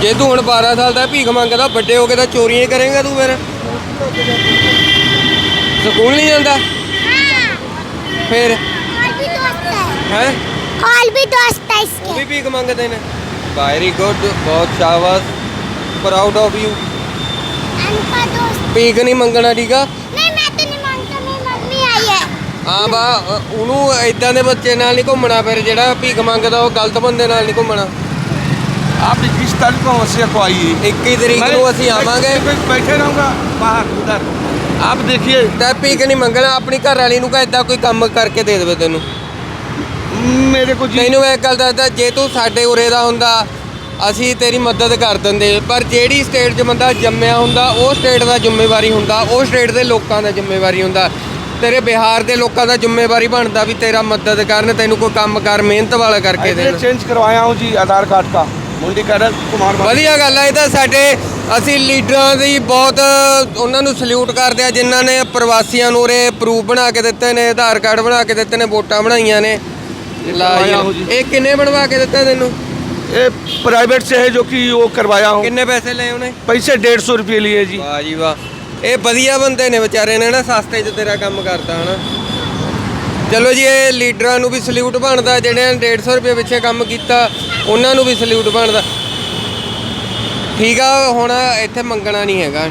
ਜੇ ਤੂੰ ਹੁਣ 12 ਸਾਲ ਦਾ ਭੀਖ ਮੰਗਦਾ ਵੱਡੇ ਹੋ ਕੇ ਤਾਂ ਚੋਰੀਆਂ ਹੀ ਕਰੇਗਾ ਤੂੰ ਫਿਰ ਸਕੂਲ ਨਹੀਂ ਜਾਂਦਾ ਫਿਰ और भी दोस्त है ਹੈ और भी दोस्त है ਉਹ इसके ਵੀ ਭੀਖ ਮੰਗਦੇ ਨੇ ਵੈਰੀ ਗੁੱਡ ਬਹੁਤ ਸ਼ਾਬਾਸ਼ ਪ੍ਰਾਊਡ ਆਫ ਯੂ उनका दोस्त ਭੀਖ ਨਹੀਂ ਮੰਗਣਾ ਠੀਕ ਆ नहीं मैं तो नहीं मांगता मेरी मम्मी आई है ਹਾਂ ਬਾ ਅ, ਉਹਨੂੰ ਇਦਾਂ ਦੇ ਬੱਚੇ ਨਾਲ ਨਹੀਂ ਘੁੰਮਣਾ ਫਿਰ ਜਿਹੜਾ ਭੀਖ ਮੰਗਦਾ ਉਹ ਗਲਤ ਬੰਦੇ ਨਾਲ ਨਹੀਂ ਘੁੰਮਣਾ आप इक्कीस तारीख को अमसिया को आइए 21 ਤਰੀਕ मैं- ਨੂੰ ਅਸੀਂ ਆਵਾਂਗੇ मैं बैठे रहूंगा बाहर उधर आप देखिए ਤੇ ਭੀਖ ਨਹੀਂ ਮੰਗਣਾ ਆਪਣੀ ਘਰ ਵਾਲੀ ਨੂੰ ਕਹ ਇਦਾਂ ਕੋਈ ਕੰਮ ਕਰਕੇ ਦੇ ਦੇਵੇ ਤੈਨੂੰ मेरे को जी ਤੈਨੂੰ ਇੱਕ ਗੱਲ ਦੱਸਦਾ ਜੇ ਤੂੰ ਸਾਡੇ ਉਰੇ ਦਾ ਹੁੰਦਾ ਅਸੀਂ ਤੇਰੀ ਮਦਦ ਕਰ ਦਿੰਦੇ ਪਰ ਜਿਹੜੀ ਸਟੇਟ 'ਚ ਬੰਦਾ ਜੰਮਿਆ ਹੁੰਦਾ ਉਹ ਸਟੇਟ ਦਾ ਜ਼ਿੰਮੇਵਾਰੀ ਹੁੰਦਾ ਉਹ ਸਟੇਟ ਦੇ ਲੋਕਾਂ ਦਾ ਜ਼ਿੰਮੇਵਾਰੀ ਹੁੰਦਾ ਤੇਰੇ ਬਿਹਾਰ ਦੇ ਲੋਕਾਂ ਦਾ ਜ਼ਿੰਮੇਵਾਰੀ ਬਣਦਾ ਵੀ ਤੇਰਾ ਮਦਦ ਕਰਨ ਤੈਨੂੰ ਕੋਈ ਕੰਮ ਕਰ ਮਿਹਨਤ ਵਾਲਾ ਕਰਕੇ ਦੇਣ एड्रेस चेंज करवाया हूँ जी आधार कार्ड का मुंडी का कुमार बाबू। ਵਧੀਆ ਗੱਲ ਆ ਇਹ ਤਾਂ ਸਾਡੇ ਅਸੀਂ ਲੀਡਰਾਂ ਦੀ ਬਹੁਤ ਉਹਨਾਂ ਨੂੰ ਸਲੂਟ ਕਰਦੇ ਆ ਜਿਨ੍ਹਾਂ ਨੇ ਪ੍ਰਵਾਸੀਆਂ ਨੂੰ ਉਰੇ ਪ੍ਰੂਫ ਬਣਾ ਕੇ ਦਿੱਤੇ ਨੇ ਆਧਾਰ ਕਾਰਡ ਬਣਾ ਕੇ ਦਿੱਤੇ ਨੇ ਵੋਟਾਂ ਬਣਾਈਆਂ ਨੇ ਲਾ ਕਰਵਾਇਆ ਹੋ ਜੀ। ਜੀ। ਇਹ ਕਿੰਨੇ ਬਣਵਾ ਕੇ ਦਿੱਤਾ ਤੈਨੂੰ ये प्राइवेट से है जो कि वो करवाया हूँ ਕਿੰਨੇ ਪੈਸੇ ਲਏ ਉਹਨੇ पैसे डेढ़ सौ रुपये लिए जी ਵਾਹ ਜੀ ਵਾਹ ਇਹ ਵਧੀਆ ਬੰਦੇ ਨੇ ਵਿਚਾਰੇ ਨੇ ਨਾ ਸਸਤੇ 'ਚ ਤੇਰਾ ਕੰਮ ਕਰਤਾ ਹਨਾ ਚਲੋ ਜੀ ਇਹ ਲੀਡਰਾਂ ਨੂੰ ਵੀ ਸਲੂਟ ਬਣਦਾ ਜਿਹੜੇ 150 ਰੁਪਏ ਪਿੱਛੇ ਕੰਮ ਕੀਤਾ ਉਹਨਾਂ ਨੂੰ ਵੀ ਸਲੂਟ ਬਣਦਾ। ਠੀਕ ਆ ਹੁਣ ਇੱਥੇ ਮੰਗਣਾ ਨਹੀਂ ਹੈਗਾ।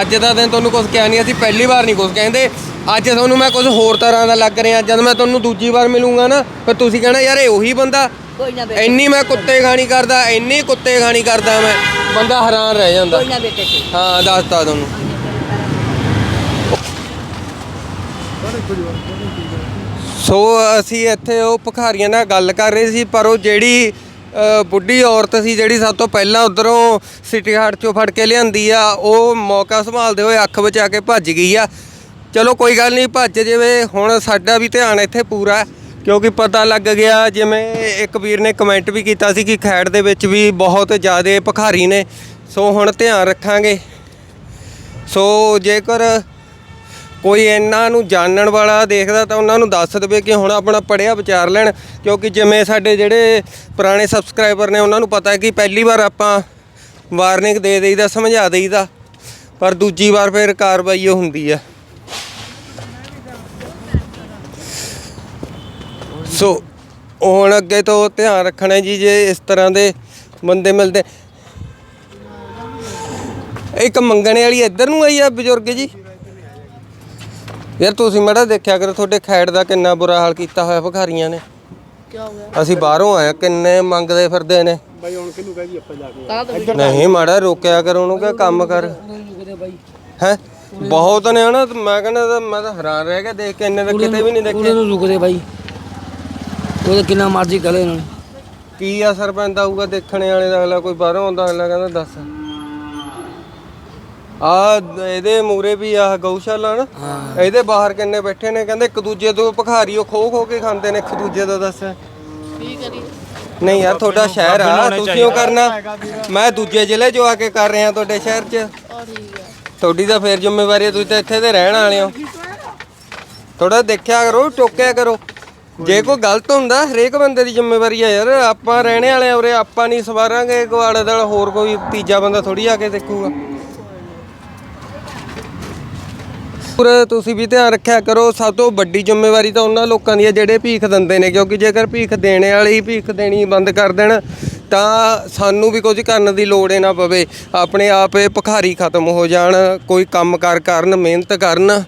ਅੱਜ ਦਾ ਦਿਨ ਤੁਹਾਨੂੰ ਕੁਝ ਕਿਹਾ ਨਹੀਂ ਅਸੀਂ ਪਹਿਲੀ ਵਾਰ ਨਹੀਂ ਕੁਝ ਕਹਿੰਦੇ। ਅੱਜ ਤੁਹਾਨੂੰ ਮੈਂ ਕੁਝ ਹੋਰ ਤਰ੍ਹਾਂ ਦਾ ਲੱਗ ਰਿਹਾ ਜਦ ਮੈਂ ਤੁਹਾਨੂੰ ਦੂਜੀ ਵਾਰ ਮਿਲੂੰਗਾ ਨਾ ਫਿਰ ਤੁਸੀਂ ਕਹਿਣਾ ਯਾਰ ਇਹ ਉਹੀ ਬੰਦਾ। ਕੋਈ ਨਾ ਬੇਟੇ। ਇੰਨੀ ਮੈਂ ਕੁੱਤੇ ਖਾਣੀ ਕਰਦਾ ਇੰਨੀ ਕੁੱਤੇ ਖਾਣੀ ਕਰਦਾ ਮੈਂ। ਬੰਦਾ ਹੈਰਾਨ ਰਹਿ ਜਾਂਦਾ। ਕੋਈ ਨਾ ਬੇਟੇ। ਕੋਈ ਹਾਂ ਦੱਸਤਾ ਤੁਹਾਨੂੰ। ਸੋ ਅਸੀਂ ਇੱਥੇ ਉਹ ਭਿਖਾਰੀਆਂ ਨਾਲ ਗੱਲ ਕਰ ਰਹੇ ਸੀ ਪਰ ਉਹ ਜਿਹੜੀ ਬੁੱਢੀ ਔਰਤ ਸੀ ਜਿਹੜੀ ਸਭ ਤੋਂ ਪਹਿਲਾਂ ਉਧਰੋਂ ਸਿਟੀ ਹਾਰਟ ਚੋਂ ਫੜ ਕੇ ਲਿਆਂਦੀ ਆ ਉਹ ਮੌਕਾ ਸੰਭਾਲਦੇ ਹੋਏ ਅੱਖ ਬਚਾ ਕੇ ਭੱਜ ਗਈ ਆ। ਚਲੋ ਕੋਈ ਗੱਲ ਨਹੀਂ ਭੱਜ ਜਾਵੇ ਹੁਣ ਸਾਡਾ ਵੀ ਧਿਆਨ ਇੱਥੇ ਪੂਰਾ ਹੈ, ਕਿਉਂਕਿ ਪਤਾ ਲੱਗ ਗਿਆ ਜਿਵੇਂ ਇੱਕ ਵੀਰ ਨੇ ਕਮੈਂਟ ਵੀ ਕੀਤਾ ਸੀ ਕਿ ਖੈੜ ਦੇ ਵਿੱਚ ਵੀ ਬਹੁਤ ਜ਼ਿਆਦਾ ਭਖਾਰੀ ਨੇ। ਸੋ ਹੁਣ ਧਿਆਨ ਰੱਖਾਂਗੇ। ਸੋ ਜੇਕਰ ਕੋਈ ਇਹਨਾਂ ਨੂੰ ਜਾਣਨ ਵਾਲਾ ਦੇਖਦਾ ਤਾਂ ਉਹਨਾਂ ਨੂੰ ਦੱਸ ਦੇਵੇ ਕਿ ਹੁਣ ਆਪਣਾ ਪੜਿਆ ਵਿਚਾਰ ਲੈਣ, ਕਿਉਂਕਿ ਜਿਵੇਂ ਸਾਡੇ ਜਿਹੜੇ ਪੁਰਾਣੇ ਸਬਸਕ੍ਰਾਈਬਰ ਨੇ ਉਹਨਾਂ ਨੂੰ ਪਤਾ ਹੈ ਕਿ ਪਹਿਲੀ ਵਾਰ ਆਪਾਂ ਵਾਰਨਿੰਗ ਦੇ ਦੇਈਦਾ, ਸਮਝਾ ਦੇਈਦਾ, ਪਰ ਦੂਜੀ ਵਾਰ ਫਿਰ ਕਾਰਵਾਈ ਉਹ ਹੁੰਦੀ ਆ। ਸੋ ਹੁਣ ਅੱਗੇ ਤੋਂ ਧਿਆਨ ਰੱਖਣਾ ਜੀ, ਜੇ ਇਸ ਤਰ੍ਹਾਂ ਦੇ ਬੰਦੇ ਮਿਲਦੇ। ਇੱਕ ਮੰਗਣੇ ਵਾਲੀ ਇੱਧਰ ਨੂੰ ਆਈ ਆ ਬਜ਼ੁਰਗ ਜੀ। ਯਾਰ ਤੁਸੀਂ ਮੜਾ ਦੇਖਿਆ ਕਰੋ ਤੁਹਾਡੇ ਖੈੜ ਦਾ ਕਿੰਨਾ ਬੁਰਾ ਹਾਲ ਕੀਤਾ ਹੋਇਆ ਭਿਖਾਰੀਆਂ ਨੇ। ਕੀ ਹੋ ਗਿਆ? ਅਸੀਂ ਬਾਹਰੋਂ ਆਏ ਆ, ਕਿੰਨੇ ਮੰਗਦੇ ਫਿਰਦੇ ਨੇ। ਨਹੀਂ ਮਾੜਾ ਰੋਕਿਆ ਕਰ ਉਹਨੂੰ ਕਿ ਕੰਮ ਕਰ। ਹੈ? ਬਹੁਤ ਨੇ ਹਨਾ ਤੇ ਮੈਂ ਕਹਿੰਦਾ ਤਾਂ ਮੈਂ ਤਾਂ ਹੈਰਾਨ ਰਹਿ ਗਿਆ ਦੇਖ ਕੇ ਇੰਨੇ ਤਾਂ ਕਿਤੇ ਵੀ ਨਹੀਂ ਦੇਖੇ। ਨੂੰ ਰੁਕਦੇ ਬਾਈ। ਉਹਦੇ ਕਿੰਨਾ ਮਰਜ਼ੀ ਕਰੇ ਇਹਨਾਂ ਨੂੰ। ਕੀ ਅਸਰ ਪੈਂਦਾ ਹੋਊਗਾ ਦੇਖਣੇ ਵਾਲੇ ਦਾ ਅਗਲਾ ਕੋਈ ਬਾਹਰੋਂ ਆਉਂਦਾ ਅਗਲਾ ਕਹਿੰਦਾ ਦੱਸ। ਆ ਇਹਦੇ ਮੂਰੇ ਵੀ ਆ ਗਊਸ਼ਾਲਾ ਨਾ। ਇਹਦੇ ਬਾਹਰ ਕਿੰਨੇ ਬੈਠੇ ਨੇ ਕਹਿੰਦੇ ਇੱਕ ਦੂਜੇ ਤੋਂ ਭਿਖਾਰੀ ਉਹ ਖੋ ਖੋ ਕੇ ਖਾਂਦੇ ਨੇ ਇੱਕ ਦੂਜੇ ਦਾ ਦੱਸ। ਕੀ ਕਰੀ ਨਹੀਂ ਯਾਰ ਤੁਹਾਡਾ ਸ਼ਹਿਰ ਆ ਤੁਸੀਂ ਉਹ ਕਰਨਾ। ਮੈਂ ਦੂਜੇ ਜ਼ਿਲ੍ਹੇ ਚੋਂ ਆ ਕੇ ਕਰ ਰਿਹਾ ਤੁਹਾਡੇ ਸ਼ਹਿਰ 'ਚ। ਉਹ ਠੀਕ ਆ। ਤੁਹਾਡੀ ਤਾਂ ਫੇਰ ਜ਼ਿੰਮੇਵਾਰੀ ਹੈ ਤੁਸੀਂ ਤਾਂ ਇੱਥੇ ਦੇ ਰਹਿਣ ਵਾਲੇ ਹੋ। ਥੋੜਾ ਦੇਖਿਆ ਕਰੋ ਟੋਕਿਆ ਕਰੋ। ਜੇ ਕੋਈ ਗਲਤ ਹੁੰਦਾ ਹਰੇਕ ਬੰਦੇ ਦੀ ਜ਼ਿੰਮੇਵਾਰੀ ਹੈ ਯਾਰ। ਆਪਾਂ ਰਹਿਣੇ ਵਾਲੇ ਆ ਉਰੇ ਆਪਾਂ ਨਹੀਂ ਸਵਾਰਾਂਗੇ ਗਵਾੜੇ ਦਾ ਹੋਰ ਕੋਈ ਤੀਜਾ ਬੰਦਾ ਥੋੜੀ ਆ ਕੇ ਦੇਖੂਗਾ। ਪਰ ਤੁਸੀਂ ਵੀ ਧਿਆਨ ਰੱਖਿਆ ਕਰੋ, ਸਭ ਤੋਂ ਵੱਡੀ ਜ਼ਿੰਮੇਵਾਰੀ ਤਾਂ ਉਹਨਾਂ ਲੋਕਾਂ ਦੀ ਹੈ ਜਿਹੜੇ ਭੀਖ ਦਿੰਦੇ ਨੇ, ਕਿਉਂਕਿ ਜੇਕਰ ਭੀਖ ਦੇਣੇ ਵਾਲੇ ਹੀ ਭੀਖ ਦੇਣੀ ਬੰਦ ਕਰ ਦੇਣ, ਤਾਂ ਸਾਨੂੰ ਵੀ ਕੁਝ ਕਰਨ ਦੀ ਲੋੜ ਹੀ ਨਾ ਪਵੇ। ਆਪਣੇ ਆਪ ਇਹ ਭਿਖਾਰੀ ਖਤਮ ਹੋ ਜਾਣ, ਕੋਈ ਕੰਮ ਕਾਰ ਕਰਨ, ਮਿਹਨਤ ਕਰਨ,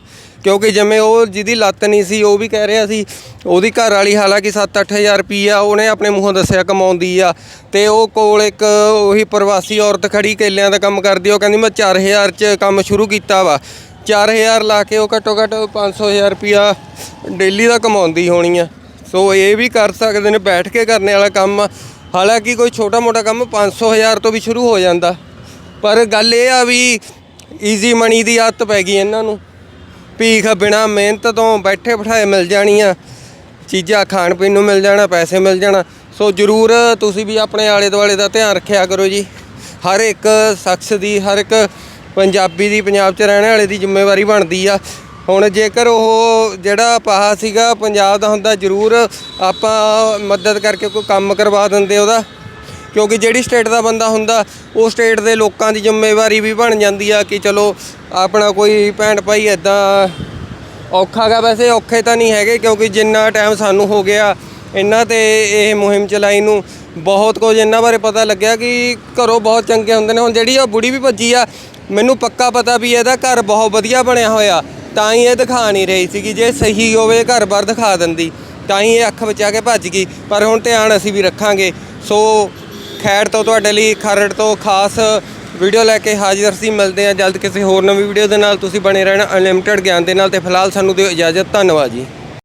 ਕਿਉਂਕਿ ਜਿਵੇਂ ਉਹ ਜਿਹਦੀ ਲੱਤ ਨਹੀਂ ਸੀ, ਉਹ ਵੀ ਕਹਿ ਰਿਹਾ ਸੀ, ਉਹਦੀ ਘਰ ਵਾਲੀ ਹਾਲਾਂਕਿ 7-8000 ਰੁਪਈਆ ਉਹਨੇ ਆਪਣੇ ਮੂੰਹੋਂ ਦੱਸਿਆ ਕਮਾਉਂਦੀ ਆ, ਤੇ ਉਹ ਕੋਲ ਇੱਕ ਉਹੀ ਪ੍ਰਵਾਸੀ ਔਰਤ ਖੜੀ, ਕੇਲਿਆਂ ਦਾ ਕੰਮ ਕਰਦੀ, ਉਹ ਕਹਿੰਦੀ ਮੈਂ 4000 ਚ ਕੰਮ ਸ਼ੁਰੂ ਕੀਤਾ ਵਾ। 4000 ਲਾ ਕੇ ਉਹ ਘੱਟੋ ਘੱਟ 500000 ਰੁਪਿਆ ਡੇਲੀ ਦਾ ਕਮਾਉਂਦੀ ਹੋਣੀ ਆ। ਸੋ ਇਹ ਵੀ ਕਰ ਸਕਦੇ ਨੇ, ਬੈਠ ਕੇ ਕਰਨੇ ਵਾਲਾ ਕੰਮ ਆ। ਹਾਲਾਂਕਿ ਕੋਈ ਛੋਟਾ ਮੋਟਾ ਕੰਮ 500000 ਤੋਂ ਵੀ ਸ਼ੁਰੂ ਹੋ ਜਾਂਦਾ। ਪਰ ਗੱਲ ਇਹ ਆ ਵੀ ਈਜ਼ੀ ਮਨੀ ਦੀ ਆਦਤ ਪੈ ਗਈ ਇਹਨਾਂ ਨੂੰ। ਭੀਖ ਬਿਨਾ ਮਿਹਨਤ ਤੋਂ ਬੈਠੇ ਬਿਠਾਏ ਮਿਲ ਜਾਣੀਆਂ ਚੀਜ਼ਾਂ ਖਾਣ ਪੀਣ ਨੂੰ ਮਿਲ ਜਾਣਾ, ਪੈਸੇ ਮਿਲ ਜਾਣਾ। ਸੋ ਜ਼ਰੂਰ ਤੁਸੀਂ ਵੀ ਆਪਣੇ ਆਲੇ ਦੁਆਲੇ ਦਾ ਧਿਆਨ ਰੱਖਿਆ ਕਰੋ ਜੀ। ਹਰ ਇੱਕ ਸ਼ਖਸ ਦੀ, ਹਰ ਇੱਕ ਪੰਜਾਬੀ ਦੀ, ਪੰਜਾਬ 'ਚ ਰਹਿਣ ਵਾਲੇ ਦੀ ਜ਼ਿੰਮੇਵਾਰੀ ਬਣਦੀ ਆ। ਹੁਣ ਜੇਕਰ ਉਹ ਜਿਹੜਾ ਪਾਹਾ ਸੀਗਾ, ਪੰਜਾਬ ਦਾ ਹੁੰਦਾ, ਜ਼ਰੂਰ ਆਪਾਂ ਮਦਦ ਕਰਕੇ ਕੋਈ ਕੰਮ ਕਰਵਾ ਦਿੰਦੇ ਉਹਦਾ। ਕਿਉਂਕਿ ਜਿਹੜੀ ਸਟੇਟ ਦਾ ਬੰਦਾ ਹੁੰਦਾ, ਉਹ ਸਟੇਟ ਦੇ ਲੋਕਾਂ ਦੀ ਜ਼ਿੰਮੇਵਾਰੀ ਵੀ ਬਣ ਜਾਂਦੀ ਆ ਕਿ ਚਲੋ ਆਪਣਾ ਕੋਈ ਭੈਣ ਭਾਈ ਇਦਾਂ ਔਖਾ ਗਾ। ਵੈਸੇ ਔਖੇ ਤਾਂ ਨਹੀਂ ਹੈਗੇ, ਕਿਉਂਕਿ ਜਿੰਨਾ ਟਾਈਮ ਸਾਨੂੰ ਹੋ ਗਿਆ, ਇਹਨਾਂ ਤੇ ਇਹ ਮੁਹਿੰਮ ਚਲਾਈ ਨੂੰ ਬਹੁਤ ਕੁਝ ਇਹਨਾਂ ਬਾਰੇ ਪਤਾ ਲੱਗਿਆ ਕਿ ਘਰੋਂ ਬਹੁਤ ਚੰਗੇ ਹੁੰਦੇ ਨੇ। ਹੁਣ ਜਿਹੜੀ ਉਹ ਬੁੜੀ ਵੀ ਭੱਜੀ ਆ ਮੈਨੂੰ ਪੱਕਾ ਪਤਾ ਵੀ ਇਹਦਾ ਘਰ ਬਹੁਤ ਵਧੀਆ ਬਣਿਆ ਹੋਇਆ। ਤਾਂ ਹੀ ਇਹ ਦਿਖਾ ਨਹੀਂ ਰਹੀ ਸੀਗੀ ਜੇ ਸਹੀ ਹੋਵੇ ਘਰ-ਬਾਰ ਦਿਖਾ ਦਿੰਦੀ। ਤਾਂ ਹੀ ਇਹ ਅੱਖ ਬਚਾ ਕੇ ਭੱਜ ਗਈ। ਪਰ ਹੁਣ ਧਿਆਨ ਅਸੀਂ ਵੀ ਰੱਖਾਂਗੇ। ਸੋ ਖੈਰ ਤੋਂ ਤੁਹਾਡੇ ਲਈ ਖਰੜ ਤੋਂ ਖਾਸ ਵੀਡੀਓ ਲੈ ਕੇ ਹਾਜ਼ਰ ਸੀ। ਮਿਲਦੇ ਹਾਂ ਜਲਦ ਕਿਸੇ ਹੋਰ ਨਵੀਂ ਵੀਡੀਓ ਦੇ ਨਾਲ। ਤੁਸੀਂ ਬਣੇ ਰਹਿਣਾ ਅਨਲਿਮਟਿਡ ਗਿਆਨ ਦੇ ਨਾਲ। ਤੇ ਫਿਲਹਾਲ ਸਾਨੂੰ ਦਿਓ ਇਜਾਜ਼ਤ। ਧੰਨਵਾਦ ਜੀ।